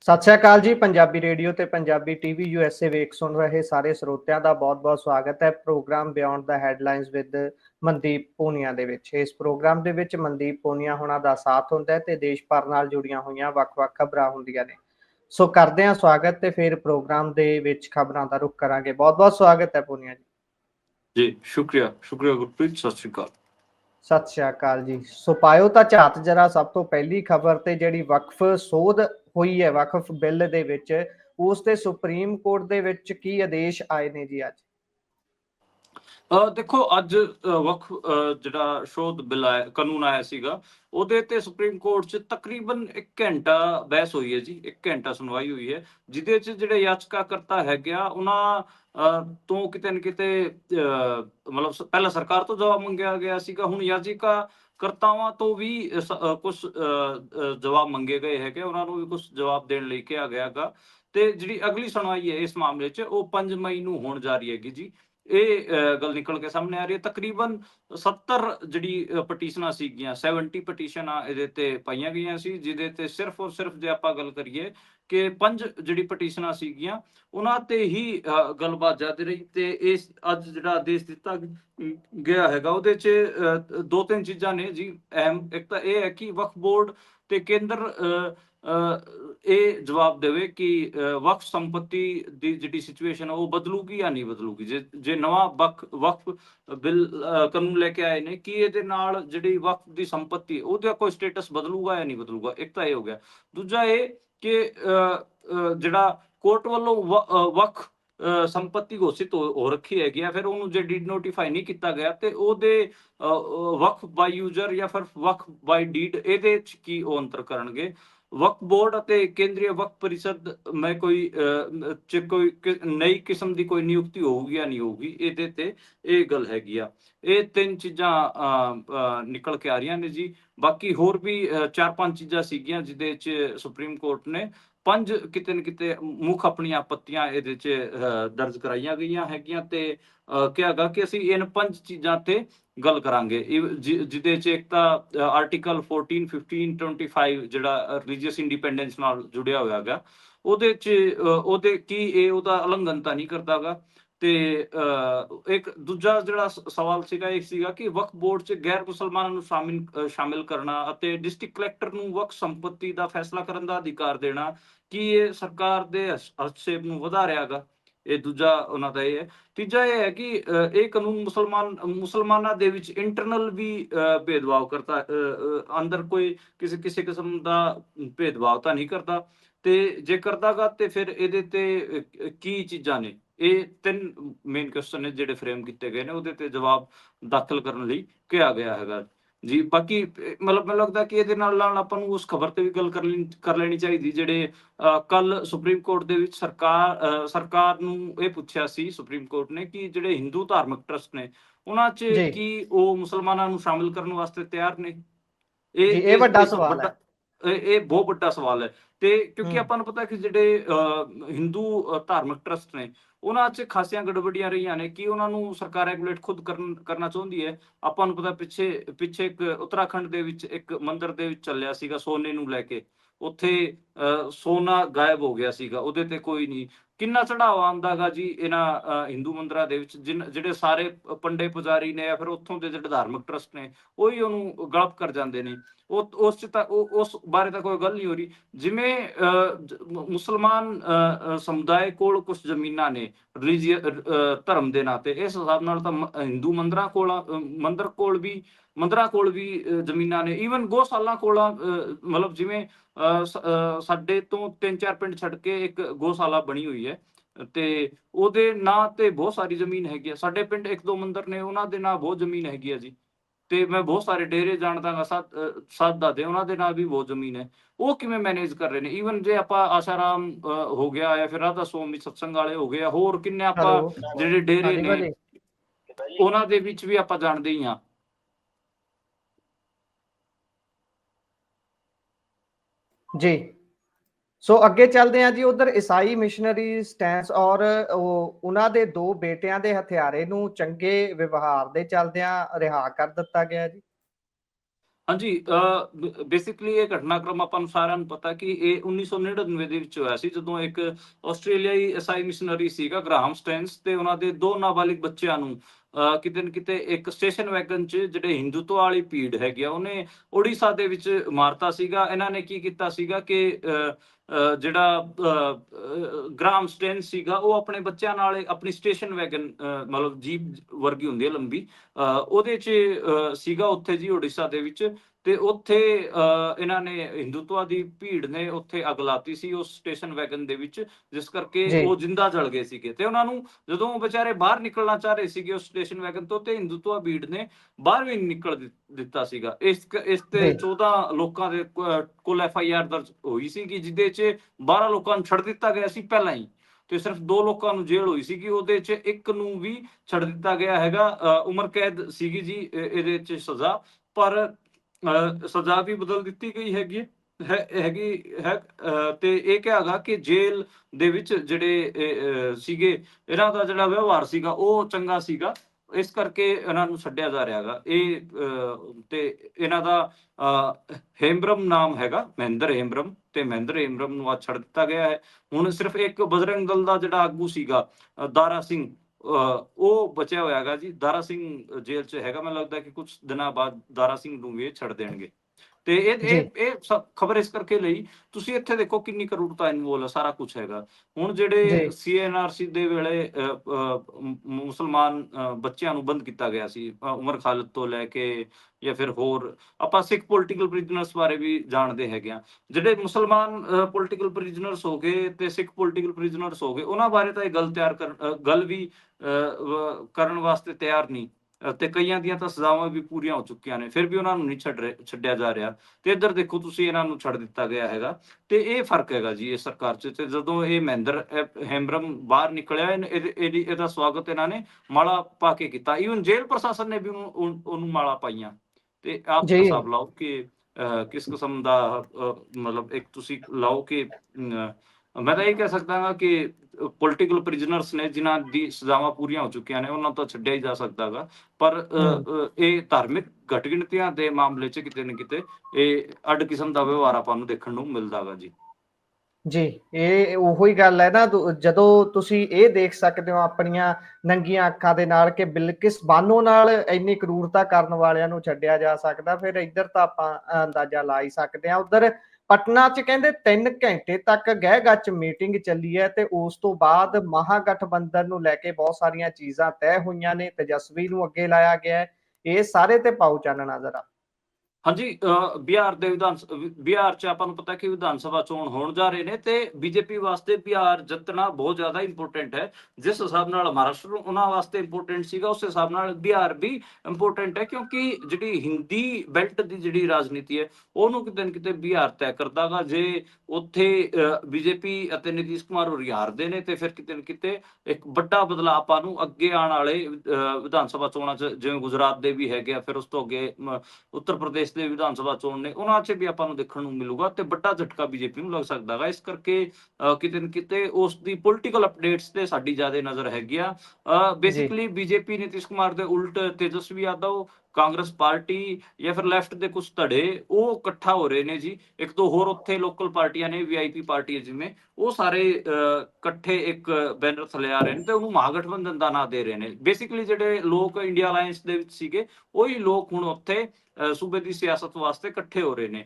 ਸਤਿ ਸ਼੍ਰੀ ਅਕਾਲ ਜੀ ਪੰਜਾਬੀ ਰੇਡੀਓ ਤੇ ਪੰਜਾਬੀ ਟੀਵੀ ਯੂਐਸਏ ਵੇਖ ਸੁਣ ਰਹੇ ਸਾਰੇ ਸਰੋਤਿਆਂ ਦਾ ਬਹੁਤ-ਬਹੁਤ ਸਵਾਗਤ ਹੈ ਪ੍ਰੋਗਰਾਮ ਬਿਯੋਂਡ ਦਾ ਹੈਡਲਾਈਨਸ ਵਿਦ ਮਨਦੀਪ ਪੂਨੀਆ ਦੇ ਵਿੱਚ। ਇਸ ਪ੍ਰੋਗਰਾਮ ਦੇ ਵਿੱਚ ਮਨਦੀਪ ਪੂਨੀਆ ਹੋਣਾ ਦਾ ਸਾਥ ਹੁੰਦਾ ਹੈ ਤੇ ਦੇਸ਼ ਭਰ ਨਾਲ ਜੁੜੀਆਂ ਹੋਈਆਂ ਵੱਖ-ਵੱਖ ਖਬਰਾਂ ਹੁੰਦੀਆਂ ਨੇ। ਸੋ ਕਰਦੇ ਹਾਂ ਸਵਾਗਤ ਤੇ ਫਿਰ ਪ੍ਰੋਗਰਾਮ ਦੇ ਵਿੱਚ ਖਬਰਾਂ ਦਾ ਰੁਖ ਕਰਾਂਗੇ। ਬਹੁਤ-ਬਹੁਤ ਸਵਾਗਤ ਹੈ ਪੂਨੀਆ ਜੀ। ਜੀ ਸ਼ੁਕਰੀਆ ਸ਼ੁਕਰੀਆ ਗੁਰਪ੍ਰੀਤ ਸਤਿ ਸ਼੍ਰੀ ਅਕਾਲ। ਸਤਿ ਸ਼੍ਰੀ ਅਕਾਲ ਜੀ। ਸੋ ਪਾਇਓ ਤਾਂ ਝਾਤ ਜਰਾ ਸਭ ਤੋਂ ਪਹਿਲੀ ਖਬਰ ਤੇ ਜਿਹੜੀ ਵਕਫ ਸੋਧ ਹੋਈ ਹੈ, ਵਕਫ ਬਿੱਲ ਦੇ ਵਿੱਚ। ਉਸ ਤੇ ਸੁਪਰੀਮ ਕੋਰਟ ਦੇ ਵਿੱਚ ਕੀ ਆਦੇਸ਼ ਆਏ ਨੇ ਜੀ ਅੱਜ? ਦੇਖੋ ਅੱਜ ਅ, ਜਿਹੜਾ ਸ਼ੋਧ ਬਿੱਲ ਆਇਆ ਕਾਨੂੰਨ ਆਇਆ ਸੀਗਾ ਉਹਦੇ ਤੇ ਸੁਪਰੀਮ ਕੋਰਟ 'ਚ ਤਕਰੀਬਨ 1 ਘੰਟਾ ਬਹਿਸ ਹੋਈ ਹੈ ਜੀ 1 ਘੰਟਾ ਸੁਣਵਾਈ ਹੋਈ ਹੈ ਜਿਹਦੇ 'ਚ ਜਿਹੜੇ ਯਾਚਕਾਕਰਤਾ ਹੈਗੇ ਆ ਉਹਨਾਂ ਤੋਂ ਕਿਤੇ ਨਾ ਕਿਤੇ ਮਤਲਬ ਪਹਿਲਾਂ ਸਰਕਾਰ ਤੋਂ ਜਵਾਬ ਮੰਗਿਆ ਗਿਆ ਸੀਗਾ ਹੁਣ ਯਾਚਿਕਾ ਕਰਤਾਵਾਂ ਤੋਂ ਵੀ ਕੁਝ ਜਵਾਬ ਮੰਗੇ ਗਏ ਹੈਗੇ ਉਹਨਾਂ ਨੂੰ ਵੀ ਕੁਝ ਜਵਾਬ ਦੇਣ ਲਈ ਕਿਹਾ ਗਿਆਗਾ ਤੇ ਜਿਹੜੀ ਅਗਲੀ ਸੁਣਵਾਈ ਹੈ ਇਸ ਮਾਮਲੇ 'ਚ ਉਹ 5 ਮਈ ਨੂੰ ਹੋਣ ਜਾ ਰਹੀ ਹੈਗੀ ਜੀ ਇਹ ਗੱਲ ਨਿਕਲ ਕੇ ਸਾਹਮਣੇ ਆ ਰਹੀ ਹੈ। ਤਕਰੀਬਨ 70 ਜਿਹੜੀ ਪਟੀਸ਼ਨਾਂ ਸੀਗੀਆਂ 70 ਪਟੀਸ਼ਨਾਂ ਇਹਦੇ ਤੇ ਪਾਈਆਂ ਗਈਆਂ ਸੀ, ਜਿਹਦੇ ਤੇ ਸਿਰਫ ਔਰ ਸਿਰਫ ਜੇ ਆਪਾਂ ਗੱਲ ਕਰੀਏ ਕਿ ਪੰਜ ਜਿਹੜੀ ਪਟੀਸ਼ਨਾਂ ਸੀਗੀਆਂ, ਉਹਨਾਂ ਤੇ ਹੀ ਗੱਲਬਾਤ ਜਾਰੀ ਰਹੀ ਤੇ ਇਸ ਅੱਜ ਜਿਹੜਾ ਆਦੇਸ਼ ਦਿੱਤਾ ਗਿਆ ਹੈਗਾ, ਉਹਦੇ 'ਚ ਦੋ ਤਿੰਨ ਚੀਜ਼ਾਂ ਨੇ ਜੀ। ਅਹਿਮ ਇੱਕ ਤਾਂ ਇਹ ਹੈ ਕਿ ਵਕਫ ਬੋਰਡ ਤੇ ਕੇਂਦਰ ਇਹ ਜਵਾਬ ਦੇਵੇ ਕਿ ਅ, ਵਕਫ ਸੰਪਤੀ ਦੀ ਜਿਹੜੀ ਸਿਚੁਏਸ਼ਨ ਉਹ ਬਦਲੂਗੀ ਜਾਂ ਨਹੀਂ ਬਦਲੂਗੀ? ਜੇ ਜੇ ਨਵਾਂ ਵਕਫ ਬਿੱਲ ਕਾਨੂੰਨ ਲੈ ਕੇ ਆਏ ਨੇ ਕਿ ਇਹਦੇ ਨਾਲ ਜਿਹੜੀ ਵਕਫ ਦੀ ਸੰਪਤੀ ਉਹਦਾ ਕੋਈ ਸਟੇਟਸ ਬਦਲੂਗਾ ਜਾਂ ਨਹੀਂ ਬਦਲੂਗਾ? ਇੱਕ ਤਾਂ ਇਹ ਹੋ ਗਿਆ। ਦੂਜਾ ਇਹ ਕਿ ਜਿਹੜਾ ਕੋਰਟ ਵੱਲੋਂ ਵ- ਅ, ਵਕਫ ਸੰਪਤੀ ਘੋਸ਼ਿਤ ਹੋ ਰੱਖੀ ਹੈਗੀ ਆ ਫਿਰ ਉਹਨੂੰ ਜੇ ਡੀਡ ਨੋਟੀਫਾਈ ਨਹੀਂ ਕੀਤਾ ਗਿਆ ਤੇ ਉਹਦੇ ਅ, ਵਕਫ ਬਾਈ ਯੂਜ਼ਰ ਜਾਂ ਫਿਰ ਵਕਫ ਬਾਈ ਡੀਡ ਇਹਦੇ ਚ ਕੀ ਉਹ ਅੰਤਰ ਕਰਨਗੇ? ਵਕਫ ਬੋਰਡ ਅਤੇ ਕੇਂਦਰੀ ਵਕਫ ਪਰਿਸ਼ਦ ਮੈਂ ਕੋਈ ਚ ਕੋਈ ਨਈ ਕਿਸਮ ਦੀ ਕੋਈ ਨਿਯੁਕਤੀ ਹੋਊਗੀ ਜਾਂ ਨਹੀਂ ਹੋਊਗੀ ਇਹਦੇ ਤੇ ਇਹ ਗੱਲ ਹੈਗੀ ਆ। ਇਹ ਤਿੰਨ ਚੀਜ਼ਾਂ ਅ, ਨਿਕਲ ਕੇ ਆ ਰਹੀਆਂ ਨੇ ਜੀ। ਬਾਕੀ ਹੋਰ ਵੀ ਅ, ਚਾਰ ਪੰਜ ਚੀਜ਼ਾਂ ਸੀਗੀਆਂ ਜਿਹਦੇ ਚ ਸੁਪਰੀਮ ਕੋਰਟ ਨੇ ਪੰਜ ਕਿਤੇ ਨਾ ਕਿਤੇ ਮੁੱਖ ਆਪਣੀਆਂ ਆਪੱਤੀਆਂ ਇਹਦੇ ਚ ਅ, ਦਰਜ ਕਰਾਈਆਂ ਗਈਆਂ ਹੈਗੀਆਂ ਤੇ ਕਿਹਾਗਾ ਕਿ ਅਸੀਂ ਇਹਨਾਂ ਪੰਜ ਚੀਜ਼ਾਂ ਤੇ ਗੱਲ ਕਰਾਂਗੇ। ਜਿਹਦੇ ਚ ਇੱਕ ਤਾਂ ਆਰਟੀਕਲ 14 15 25 ਜਿਹੜਾ ਰਿਲੀਜੀਅਸ ਇੰਡੀਪੈਂਡੈਂਸ ਨਾਲ ਜੁੜਿਆ ਹੋਇਆ ਹੈਗਾ, ਉਹਦੇ ਚ ਉਹਦੇ ਕੀ ਇਹ ਉਹਦਾ ਉਲੰਘਣ ਤਾਂ ਨਹੀਂ ਕਰਦਾਗਾ ਤੇ ਇੱਕ ਦੂਜਾ ਜਿਹੜਾ ਸਵਾਲ ਸੀਗਾ ਇਹ ਸੀਗਾ ਕਿ ਵਕਫ ਬੋਰਡ 'ਚ ਗੈਰ ਮੁਸਲਮਾਨਾਂ ਨੂੰ ਸ਼ਾਮਿਲ ਸ਼ਾਮਿਲ ਕਰਨਾ ਅਤੇ ਡਿਸਟ੍ਰਿਕਟ ਕਲੈਕਟਰ ਨੂੰ ਵਕਫ ਸੰਪਤੀ ਦਾ ਫੈਸਲਾ ਕਰਨ ਦਾ ਅਧਿਕਾਰ ਦੇਣਾ, ਕੀ ਇਹ ਸਰਕਾਰ ਦੇ ਹਸਤੇਪ ਨੂੰ ਵਧਾ ਰਿਹਾਗਾ ਇਹ ਦੂਜਾ ਉਹਨਾਂ ਦਾ ਇਹ ਹੈ। ਤੀਜਾ ਇਹ ਹੈ ਕਿ ਇਹ ਕਾਨੂੰਨ ਮੁਸਲਮਾਨ, ਮੁਸਲਮਾਨਾਂ ਦੇ ਵਿੱਚ ਇੰਟਰਨਲ ਵੀ ਭੇਦਭਾਵ ਕਰਤਾ ਅੰਦਰ ਕੋਈ ਕਿਸੇ ਕਿਸੇ ਕਿਸਮ ਦਾ ਭੇਦਭਾਵ ਤਾਂ ਨਹੀਂ ਕਰਦਾ। ਤੇ ਜੇ ਕਰਦਾਗਾ ਤੇ ਫਿਰ ਇਹਦੇ ਤੇ ਕੀ ਚੀਜ਼ਾਂ ਨੇ? ਇਹ ਤਿੰਨ ਮੇਨ ਕੁਐਸਚਨ ਨੇ ਜਿਹੜੇ ਫਰੇਮ ਕੀਤੇ ਗਏ ਨੇ। ਉਹਦੇ ਤੇ ਜਵਾਬ ਦਾਖਲ ਕਰਨ ਲਈ ਕਿਹਾ ਗਿਆ ਹੈਗਾ। ਜੀ ਬਾਕੀ ਮਤਲਬ ਮੈਨੂੰ ਲੱਗਦਾ ਕਿ ਇਹਦੇ ਨਾਲ ਨਾਲ ਆਪਾਂ ਨੂੰ ਉਸ ਖਬਰ ਤੇ ਵੀ ਗੱਲ ਕਰ ਲੈਣੀ ਕਰ ਲੈਣੀ ਚਾਹੀਦੀ ਜਿਹੜੇ ਕੱਲ ਸੁਪਰੀਮ ਕੋਰਟ ਦੇ ਵਿੱਚ ਸਰਕਾਰ ਸਰਕਾਰ ਨੂੰ ਇਹ ਪੁੱਛਿਆ ਸੀ ਸੁਪਰੀਮ ਕੋਰਟ ਨੇ ਕਿ ਜਿਹੜੇ ਹਿੰਦੂ ਧਾਰਮਿਕ ਟਰਸਟ ਨੇ ਉਹਨਾਂ 'ਚ। ਕੀ ਉਹ ਮੁਸਲਮਾਨਾਂ ਨੂੰ ਸ਼ਾਮਿਲ ਕਰਨ ਵਾਸਤੇ ਤਿਆਰ ਨੇ ਜੀ, ਇਹ ਵੱਡਾ ਸਵਾਲ ਹੈ। ਇਹ ਬਹੁਤ ਵੱਡਾ ਸਵਾਲ ਹੈ। ਤੇ ਕਿਉਂਕਿ। ਆਪਾਂ ਨੂੰ ਪਤਾ ਕਿ ਜਿਹੜੇ ਹਿੰਦੂ ਧਾਰਮਿਕ ਟਰਸਟ ਨੇ ਉਹਨਾਂ 'ਚ ਖਾਸੀਆਂ ਗੜਬੜੀਆਂ ਰਹੀਆਂ ਨੇ। ਕਿ ਉਹਨਾਂ ਨੂੰ ਸਰਕਾਰ ਰੈਗੂਲੇਟ ਖੁਦ ਕਰਨ ਕਰਨਾ ਚਾਹੁੰਦੀ ਹੈ? ਆਪਾਂ ਨੂੰ ਪਤਾ ਪਿੱਛੇ ਪਿੱਛੇ ਇੱਕ ਉੱਤਰਾਖੰਡ ਦੇ ਵਿੱਚ ਇੱਕ ਮੰਦਿਰ ਦੇ ਵਿੱਚ ਚੱਲਿਆ ਸੀਗਾ ਸੋਨੇ ਨੂੰ ਲੈ ਕੇ। ਉੱਥੇ ਸੋਨਾ ਗਾਇਬ ਹੋ ਗਿਆ ਸੀਗਾ ਉਹਦੇ ਤੇ ਕੋਈ ਨਹੀਂ। ਕਿੰਨਾ ਚੜਾਵਾ ਆਂਦਾਗਾ ਜੀ ਇਹਨਾਂ ਹਿੰਦੂ ਮੰਦਰਾਂ ਦੇ ਵਿੱਚ ਜਿਹੜੇ ਸਾਰੇ ਪੰਡੇ ਪੁਜਾਰੀ ਨੇ ਫਿਰ ਉੱਥੋਂ ਦੇ ਜਿਹੜੇ ਧਾਰਮਿਕ ਟਰਸਟ ਨੇ ਉਹੀ ਉਹਨੂੰ ਗਲਪ ਕਰ ਜਾਂਦੇ ਨੇ। ਉਹ ਉਸ ਚ ਤਾਂ ਉਹ ਉਸ ਬਾਰੇ ਤਾਂ ਕੋਈ ਗੱਲ ਨਹੀਂ ਹੋ ਰਹੀ। ਜਿਵੇਂ ਅ, ਮੁਸਲਮਾਨ ਅ, ਸਮੁਦਾਇ ਕੋਲ ਕੁਝ ਜ਼ਮੀਨਾਂ ਨੇ ਰਿਲੀਜੀਅਸ ਧਰਮ ਦੇ ਨਾਤੇ ਇਸ ਹਿਸਾਬ ਨਾਲ ਤਾਂ ਹਿੰਦੂ ਮੰਦਰਾਂ ਕੋਲ ਮੰਦਰ ਕੋਲ ਵੀ ਮੰਦਰਾਂ ਕੋਲ ਵੀ ਜ਼ਮੀਨਾਂ ਨੇ। ਈਵਨ ਗੋਸ਼ਾਲਾ ਕੋਲ ਮਤਲਬ ਜਿਵੇਂ ਸਾਡੇ ਤੋਂ ਤਿੰਨ ਚਾਰ ਪਿੰਡ ਛੱਡ ਕੇ ਇੱਕ ਗੋਸ਼ਾਲਾ ਬਣੀ ਹੋਈ ਹੈ। ਤੇ ਉਹਦੇ ਨਾਂ ਤੇ ਬਹੁਤ ਸਾਰੀ ਜ਼ਮੀਨ ਹੈਗੀ ਆ। ਸਾਡੇ ਪਿੰਡ ਇੱਕ ਦੋ ਮੰਦਿਰ ਨੇ ਉਹਨਾਂ ਦੇ ਨਾਂ ਬਹੁਤ ਜ਼ਮੀਨ ਹੈਗੀ ਆ ਜੀ। ਤੇ ਮੈਂ ਬਹੁਤ ਸਾਰੇ ਡੇਰੇ ਜਾਣਦਾ ਹਾਂ ਸੱਤ ਸੱਤ ਦਾਦੇ ਉਹਨਾਂ ਦੇ ਨਾਲ ਵੀ ਬਹੁਤ ਜ਼ਮੀਨ ਹੈ। ਉਹ ਕਿਵੇਂ ਮੈਨੇਜ ਕਰ ਰਹੇ ਨੇ? ਈਵਨ ਜੇ ਆਪਾਂ ਆਸ਼ਾਰਾਮ ਹੋ ਗਿਆ ਜਾਂ ਫਿਰ ਰਾਧਾ ਸਵਾਮੀ ਸਤਸੰਗ ਵਾਲੇ ਹੋ ਗਏ ਆ, ਹੋਰ ਕਿੰਨੇ ਆਪਾਂ ਜਿਹੜੇ ਡੇਰੇ ਨੇ ਉਹਨਾਂ ਦੇ ਵਿੱਚ ਵੀ ਆਪਾਂ ਜਾਣਦੇ ਹੀ ਹਾਂ। ਜੀ। ਸੋ ਅੱਗੇ ਚੱਲਦੇ ਹਾਂ ਜੀ। ਉਧਰ ਈਸਾਈ ਮਿਸ਼ਨਰੀ ਸਟੈਂਸ ਔਰ ਉਹਨਾਂ ਦੇ ਦੋ ਬੇਟਿਆਂ ਦੇ ਹਥਿਆਰੇ ਨੂੰ ਚੰਗੇ ਵਿਵਹਾਰ ਦੇ ਚੱਲਦਿਆਂ ਰਿਹਾ ਕਰ ਦਿੱਤਾ ਗਿਆ ਜੀ। ਹਾਂਜੀ ਬੇਸਿਕਲੀ ਇਹ ਘਟਨਾਕ੍ਰਮ ਆਪਾਂ ਨੂੰ ਸਾਰਿਆਂ ਨੂੰ ਪਤਾ ਕਿ ਇਹ 1999 ਦੇ ਵਿੱਚ ਹੋਇਆ ਸੀ, ਜਦੋਂ ਇੱਕ ਆਸਟ੍ਰੇਲੀਆਈ ਈਸਾਈ ਮਿਸ਼ਨਰੀ ਸੀਗਾ ਗ੍ਰਾਹਮ ਸਟੈਂਸ ਤੇ ਉਹਨਾਂ ਦੇ ਦੋ ਨਾਬਾਲਿਗ ਬੱਚਿਆਂ ਨੂੰ ਕਿਤੇ ਨਾ ਕਿਤੇ ਇੱਕ ਸਟੇਸ਼ਨ ਵੈਗਨ 'ਚ ਜਿਹੜੇ ਹਿੰਦੂਤਵ ਵਾਲੀ ਭੀੜ ਹੈਗੀ ਆ ਉਹਨੇ ਉੜੀਸਾ ਦੇ ਵਿੱਚ ਮਾਰਤਾ ਸੀਗਾ। ਇਹਨਾਂ ਨੇ ਕੀ ਕੀਤਾ ਸੀਗਾ ਕਿ ਅਹ, ਜਿਹੜਾ ਗ੍ਰਾਮ ਸਟੇਨ ਸੀਗਾ ਉਹ ਆਪਣੇ ਬੱਚਿਆਂ ਨਾਲ ਆਪਣੀ ਸਟੇਸ਼ਨ ਵੈਗਨ ਮਤਲਬ ਜੀਪ ਵਰਗੀ ਹੁੰਦੀ ਹੈ ਲੰਬੀ ਉਹਦੇ 'ਚ ਸੀਗਾ ਉੱਥੇ ਜੀ ਉੜੀਸਾ ਦੇ ਵਿੱਚ ਤੇ ਉੱਥੇ ਇਹਨਾਂ ਨੇ ਹਿੰਦੂਤਵਾ ਦੀ ਭੀੜ ਨੇ ਉੱਥੇ ਅੱਗ ਲਾਤੀ ਸੀ ਉਸ ਸਟੇਸ਼ਨ ਵੈਗਨ ਦੇ ਵਿੱਚ ਜਿਸ ਕਰਕੇ। ਉਹ ਜਿੰਦਾ ਜਲ ਗਏ ਸੀਗੇ ਤੇ ਉਹਨਾਂ ਨੂੰ ਜਦੋਂ ਵਿਚਾਰੇ ਬਾਹਰ ਨਿਕਲਣਾ ਚਾਹ ਰਹੇ ਸੀਗੇ ਉਸ ਸਟੇਸ਼ਨ ਵੈਗਨ ਤੋਂ ਤੇ ਹਿੰਦੂਤਵਾ ਭੀੜ ਨੇ ਬਾਹਰ ਵੀ ਨਿਕਲ ਦਿੱਤਾ ਸੀਗਾ। ਇਸ ਇਸ ਤੇ ਜੀ। 14 ਲੋਕਾਂ ਦੇ ਕੁੱਲ ਐਫ ਆਈ ਆਰ ਦਰਜ ਹੋਈ ਸੀ ਕਿ ਜਿਹਦੇ 'ਚ 12 ਲੋਕਾਂ ਨੂੰ ਛੱਡ ਦਿੱਤਾ ਗਿਆ ਸੀ ਪਹਿਲਾਂ ਹੀ। ਤੇ ਸਿਰਫ ਦੋ ਲੋਕਾਂ ਨੂੰ ਜੇਲ੍ਹ ਹੋਈ ਸੀ ਕਿ ਉਹਦੇ 'ਚ ਇੱਕ ਨੂੰ ਵੀ ਛੱਡ ਦਿੱਤਾ ਗਿਆ ਹੈਗਾ। ਉਮਰ ਕੈਦ ਸੀਗੀ ਜੀ ਇਹ- ਇਹਦੇ 'ਚ ਸਜ਼ਾ। ਪਰ ਸਜ਼ਾ ਵੀ ਬਦਲ ਦਿੱਤੀ ਗਈ ਹੈਗੀ ਹੈਗੀ ਹੈ ਤੇ ਇਹ ਕਿਹਾ ਹੈਗਾ ਕਿ ਜੇਲ੍ਹ ਦੇ ਵਿੱਚ ਜਿਹੜੇ ਸੀਗੇ ਇਹਨਾਂ ਦਾ ਜਿਹੜਾ ਵਿਵਹਾਰ ਸੀਗਾ ਉਹ ਚੰਗਾ ਸੀਗਾ। ਇਸ ਕਰਕੇ ਇਹਨਾਂ ਨੂੰ ਛੱਡਿਆ ਜਾ ਰਿਹਾ ਹੈਗਾ। ਇਹ ਤੇ ਇਹਨਾਂ ਦਾ ਅ, ਹੇਮਬ੍ਰਮ ਨਾਮ ਹੈਗਾ ਮਹਿੰਦਰ ਹੇਮਬ੍ਰਮ ਤੇ ਮਹਿੰਦਰ ਹੇਮਬ੍ਰਮ ਨੂੰ ਅੱਜ ਛੱਡ ਦਿੱਤਾ ਗਿਆ ਹੈ। ਹੁਣ ਸਿਰਫ ਇੱਕ ਬਜਰੰਗ ਦਲ ਦਾ ਜਿਹੜਾ ਆਗੂ ਸੀਗਾ ਦਾਰਾ ਸਿੰਘ ਅ, ਉਹ ਬਚਿਆ ਹੋਇਆ ਹੈਗਾ ਜੀ। ਦਾਰਾ ਸਿੰਘ ਜੇਲ੍ਹ 'ਚ ਹੈਗਾ ਮੈਨੂੰ ਲੱਗਦਾ ਕਿ ਕੁਝ ਦਿਨਾਂ ਬਾਅਦ ਦਾਰਾ ਸਿੰਘ ਨੂੰ ਵੀ ਇਹ ਛੱਡ ਦੇਣਗੇ। ਤੇ ਇਹ ਇਹ ਇਹ ਖਬਰ ਇਸ ਕਰਕੇ ਲਈ ਤੁਸੀਂ ਇੱਥੇ ਦੇਖੋ ਕਿੰਨੀ ਕਰੂਰਤਾ ਇਨਵੋਲ ਹੈ ਸਾਰਾ ਕੁਝ ਹੈਗਾ। ਹੁਣ ਜਿਹੜੇ। ਸੀਐਨਆਰਸੀ ਦੇ ਵੇਲੇ ਮੁਸਲਮਾਨ ਬੱਚਿਆਂ ਨੂੰ ਬੰਦ ਕੀਤਾ ਗਿਆ ਸੀ ਉਮਰ ਖਾਲਦ ਤੋਂ ਲੈ ਕੇ ਜਾਂ ਫਿਰ ਹੋਰ ਆਪਾਂ ਸਿੱਖ ਪੋਲਿਟੀਕਲ ਪ੍ਰਿਜ਼ਨਰਸ ਬਾਰੇ ਵੀ ਜਾਣਦੇ ਹੈਗੇ ਆ। ਜਿਹੜੇ ਮੁਸਲਮਾਨ ਪੋਲਿਟੀਕਲ ਪ੍ਰਿਜ਼ਨਰਸ ਹੋ ਗਏ ਤੇ ਸਿੱਖ ਪੋਲਿਟੀਕਲ ਪ੍ਰਿਜ਼ਨਰਸ ਹੋ ਗਏ ਉਹਨਾਂ ਬਾਰੇ ਤਾਂ ਇਹ ਗੱਲ ਤਿਆਰ ਕਰ ਅ, ਗੱਲ ਵੀ ਕਰਨ ਵਾਸਤੇ ਤਿਆਰ ਨਹੀਂ। ਤੇ ਕਈਆਂ ਦੀਆਂ ਤਾਂ ਸਜ਼ਾਵਾਂ ਵੀ ਪੂਰੀਆਂ ਹੋ ਚੁੱਕੀਆਂ ਨੇ ਫਿਰ ਵੀ ਉਹਨਾਂ ਨੂੰ ਨਹੀਂ ਛੱਡ ਛੱਡਿਆ ਜਾ ਰਿਹਾ। ਤੇ ਇੱਧਰ ਦੇਖੋ ਤੁਸੀਂ ਇਹਨਾਂ ਨੂੰ ਛੱਡ ਦਿੱਤਾ ਗਿਆ ਹੈਗਾ। ਤੇ ਇਹ ਫ਼ਰਕ ਹੈਗਾ ਜੀ ਇਹ ਸਰਕਾਰ 'ਚ। ਤੇ ਜਦੋਂ ਇਹ ਮਹਿੰਦਰ ਹੈਮਬ੍ਰਮ ਬਾਹਰ ਨਿਕਲਿਆ ਇਹਦੇ- ਸਵਾਗਤ ਇਹਨਾਂ ਨੇ ਮਾਲਾ ਪਾ ਕੇ ਕੀਤਾ। ਈਵਨ ਜੇਲ੍ਹ ਪ੍ਰਸ਼ਾਸਨ ਨੇ ਵੀ ਉਹਨੂੰ ਮਾਲਾ ਪਾਈਆਂ। ਤੇ ਆਪ। ਹਿਸਾਬ ਲਾਓ ਕਿ ਕਿਸ ਕਿਸਮ ਦਾ ਮਤਲਬ ਇੱਕ ਤੁਸੀਂ ਲਾਓ ਕਿ ਮੈਂ ਤਾਂ ਇਹ ਕਹਿ ਸਕਦਾ ਹਾਂ ਕਿ ਪੋਲਿਟੀਕਲ ਪ੍ਰਿਜ਼ਨਰਸ ਨੇ ਜਿਨ੍ਹਾਂ ਦੀ ਸਜ਼ਾਵਾਂ ਪੂਰੀਆਂ ਹੋ ਚੁੱਕੀਆਂ ਨੇ ਉਹਨਾਂ ਤੋਂ ਛੱਡਿਆ ਹੀ ਜਾ ਸਕਦਾਗਾ ਪਰ ਇਹ ਧਾਰਮਿਕ ਘਟਗਿਣਤੀਆਂ ਦੇ ਮਾਮਲੇ 'ਚ ਕਿਤੇ ਨਾ ਕਿਤੇ ਇਹ ਅੱਡ ਕਿਸਮ ਦਾ ਵਿਵਹਾਰ ਆਪਾਂ ਨੂੰ ਦੇਖਣ ਨੂੰ ਮਿਲਦਾਗਾ ਜੀ। ਜੀ ਇਹ ਉਹੋ ਗੱਲ ਹੈ ਨਾ ਜਦੋਂ ਤੁਸੀਂ ਇਹ ਦੇਖ ਸਕਦੇ ਹੋ ਆਪਣੀਆਂ ਨੰਗੀਆਂ ਅੱਖਾਂ ਦੇ ਨਾਲ ਕਿ ਬਿਲਕਿਸ ਬਾਨੋ ਨਾਲ ਇੰਨੀ ਕਰੂਰਤਾ ਕਰਨ ਵਾਲਿਆਂ ਨੂੰ ਛੱਡਿਆ ਜਾ ਸਕਦਾ ਫਿਰ ਇੱਧਰ ਤਾਂ ਆਪਾਂ ਅੰਦਾਜ਼ਾ ਲਾ ਹੀ ਸਕਦੇ ਹਾਂ। ਉਧਰ ਪਟਨਾ 'ਚ ਕਹਿੰਦੇ 3 ਘੰਟੇ ਤੱਕ ਗਹਿ ਗੱਚ ਮੀਟਿੰਗ ਚੱਲੀ ਹੈ ਤੇ ਉਸ ਤੋਂ ਬਾਅਦ ਮਹਾਗਠਬੰਧਨ ਨੂੰ ਲੈ ਕੇ ਬਹੁਤ ਸਾਰੀਆਂ ਚੀਜ਼ਾਂ ਤੈਅ ਹੋਈਆਂ ਨੇ, ਤੇਜਸਵੀ ਨੂੰ ਅੱਗੇ ਲਾਇਆ ਗਿਆ ਹੈ। ਇਹ ਸਾਰੇ ਤੇ ਪਾਉ ਚਾਨਣਾ ਜ਼ਰਾ। ਹਾਂਜੀ ਬਿਹਾਰ ਦੇ ਵਿਧਾਨ ਬਿਹਾਰ ਚ ਆਪਾਂ ਨੂੰ ਪਤਾ ਕਿ ਵਿਧਾਨ ਸਭਾ ਚੋਣ ਹੋਣ ਜਾ ਰਹੇ ਨੇ ਤੇ ਬੀਜੇਪੀ ਵਾਸਤੇ ਬਿਹਾਰ ਜਿੱਤਣਾ ਬਹੁਤ ਜ਼ਿਆਦਾ ਇੰਪੋਰਟੈਂਟ ਹੈ। ਜਿਸ ਹਿਸਾਬ ਨਾਲ ਮਹਾਰਾਸ਼ਟਰ ਉਹਨਾਂ ਵਾਸਤੇ ਇੰਪੋਰਟੈਂਟ ਸੀਗਾ, ਉਸ ਹਿਸਾਬ ਨਾਲ ਬਿਹਾਰ ਵੀ ਇੰਪੋਰਟੈਂਟ ਹੈ ਕਿਉਂਕਿ ਜਿਹੜੀ ਹਿੰਦੀ ਬੈਲਟ ਦੀ ਜਿਹੜੀ ਰਾਜਨੀਤੀ ਹੈ, ਉਹਨੂੰ ਕਿਤੇ ਨਾ ਕਿਤੇ ਬਿਹਾਰ ਤੈਅ ਕਰਦਾਗਾ। ਜੇ ਉੱਥੇ ਬੀਜੇਪੀ ਅਤੇ ਨਿਤੀਸ਼ ਕੁਮਾਰ ਹੋਰੀ ਹਾਰਦੇ ਨੇ ਤੇ ਫਿਰ ਕਿਤੇ ਨਾ ਕਿਤੇ ਇੱਕ ਵੱਡਾ ਬਦਲਾਅ ਆਪਾਂ ਨੂੰ ਅੱਗੇ ਆਉਣ ਵਾਲੇ ਵਿਧਾਨ ਸਭਾ ਚੋਣਾਂ ਚ ਜਿਵੇਂ ਗੁਜਰਾਤ ਦੇ ਵੀ ਹੈਗੇ ਆ, ਫਿਰ ਉਸ ਤੋਂ ਅੱਗੇ ਉੱਤਰ ਪ੍ਰਦੇਸ਼ ਦੇ ਵਿਧਾਨ ਸਭਾ ਚੋਣ ਨੇ ਉਹਨਾਂ 'ਚ ਵੀ ਆਪਾਂ ਨੂੰ ਦੇਖਣ ਨੂੰ ਮਿਲੂਗਾ ਤੇ ਵੱਡਾ ਝਟਕਾ ਬੀਜੇਪੀ ਨੂੰ ਲੱਗ ਸਕਦਾ ਹੈ ਇਸ ਕਰਕੇ ਕਿਤੇ ਨਾ ਕਿਤੇ ਉਸ ਦੀ ਪੋਲਿਟੀਕਲ ਅਪਡੇਟਸ ਤੇ ਸਾਡੀ ਜ਼ਿਆਦਾ ਨਜ਼ਰ ਹੈਗੀ ਆ। ਬੇਸਿਕਲੀ ਬੀਜੇਪੀ ਨਿਤਿਸ਼ ਕੁਮਾਰ ਦੇ ਉਲਟ ਤੇਜਸਵੀ ਯਾਦਵ ਕਾਂਗਰਸ ਪਾਰਟੀ ਜਾਂ ਫਿਰ ਲੈਫਟ ਦੇ ਕੁਝ ਧੜੇ ਉਹ ਇਕੱਠਾ ਹੋ ਰਹੇ ਨੇ ਜੀ। ਇੱਕ ਦੋ ਹੋਰ ਉੱਥੇ ਲੋਕਲ ਪਾਰਟੀਆਂ ਨੇ ਵੀਆਈਪੀ ਪਾਰਟੀਆਂ ਜਿਵੇਂ ਉਹ ਸਾਰੇ ਅ, ਇਕੱਠੇ ਇੱਕ ਬੈਨਰ ਥੱਲੇ ਆ ਰਹੇ ਨੇ ਤੇ ਉਹਨੂੰ ਮਹਾਗਠਬੰਧਨ ਦਾ ਨਾਂ ਦੇ ਰਹੇ ਨੇ। ਬੇਸਿਕਲੀ ਜਿਹੜੇ ਲੋਕ ਇੰਡੀਆ ਅਲਾਈਅੰਸ ਦੇ ਵਿੱਚ ਸੀਗੇ ਉਹੀ ਲੋਕ ਹੁਣ ਉੱਥੇ ਸੂਬੇ ਦੀ ਸਿਆਸਤ ਵਾਸਤੇ ਇਕੱਠੇ ਹੋ ਰਹੇ ਨੇ।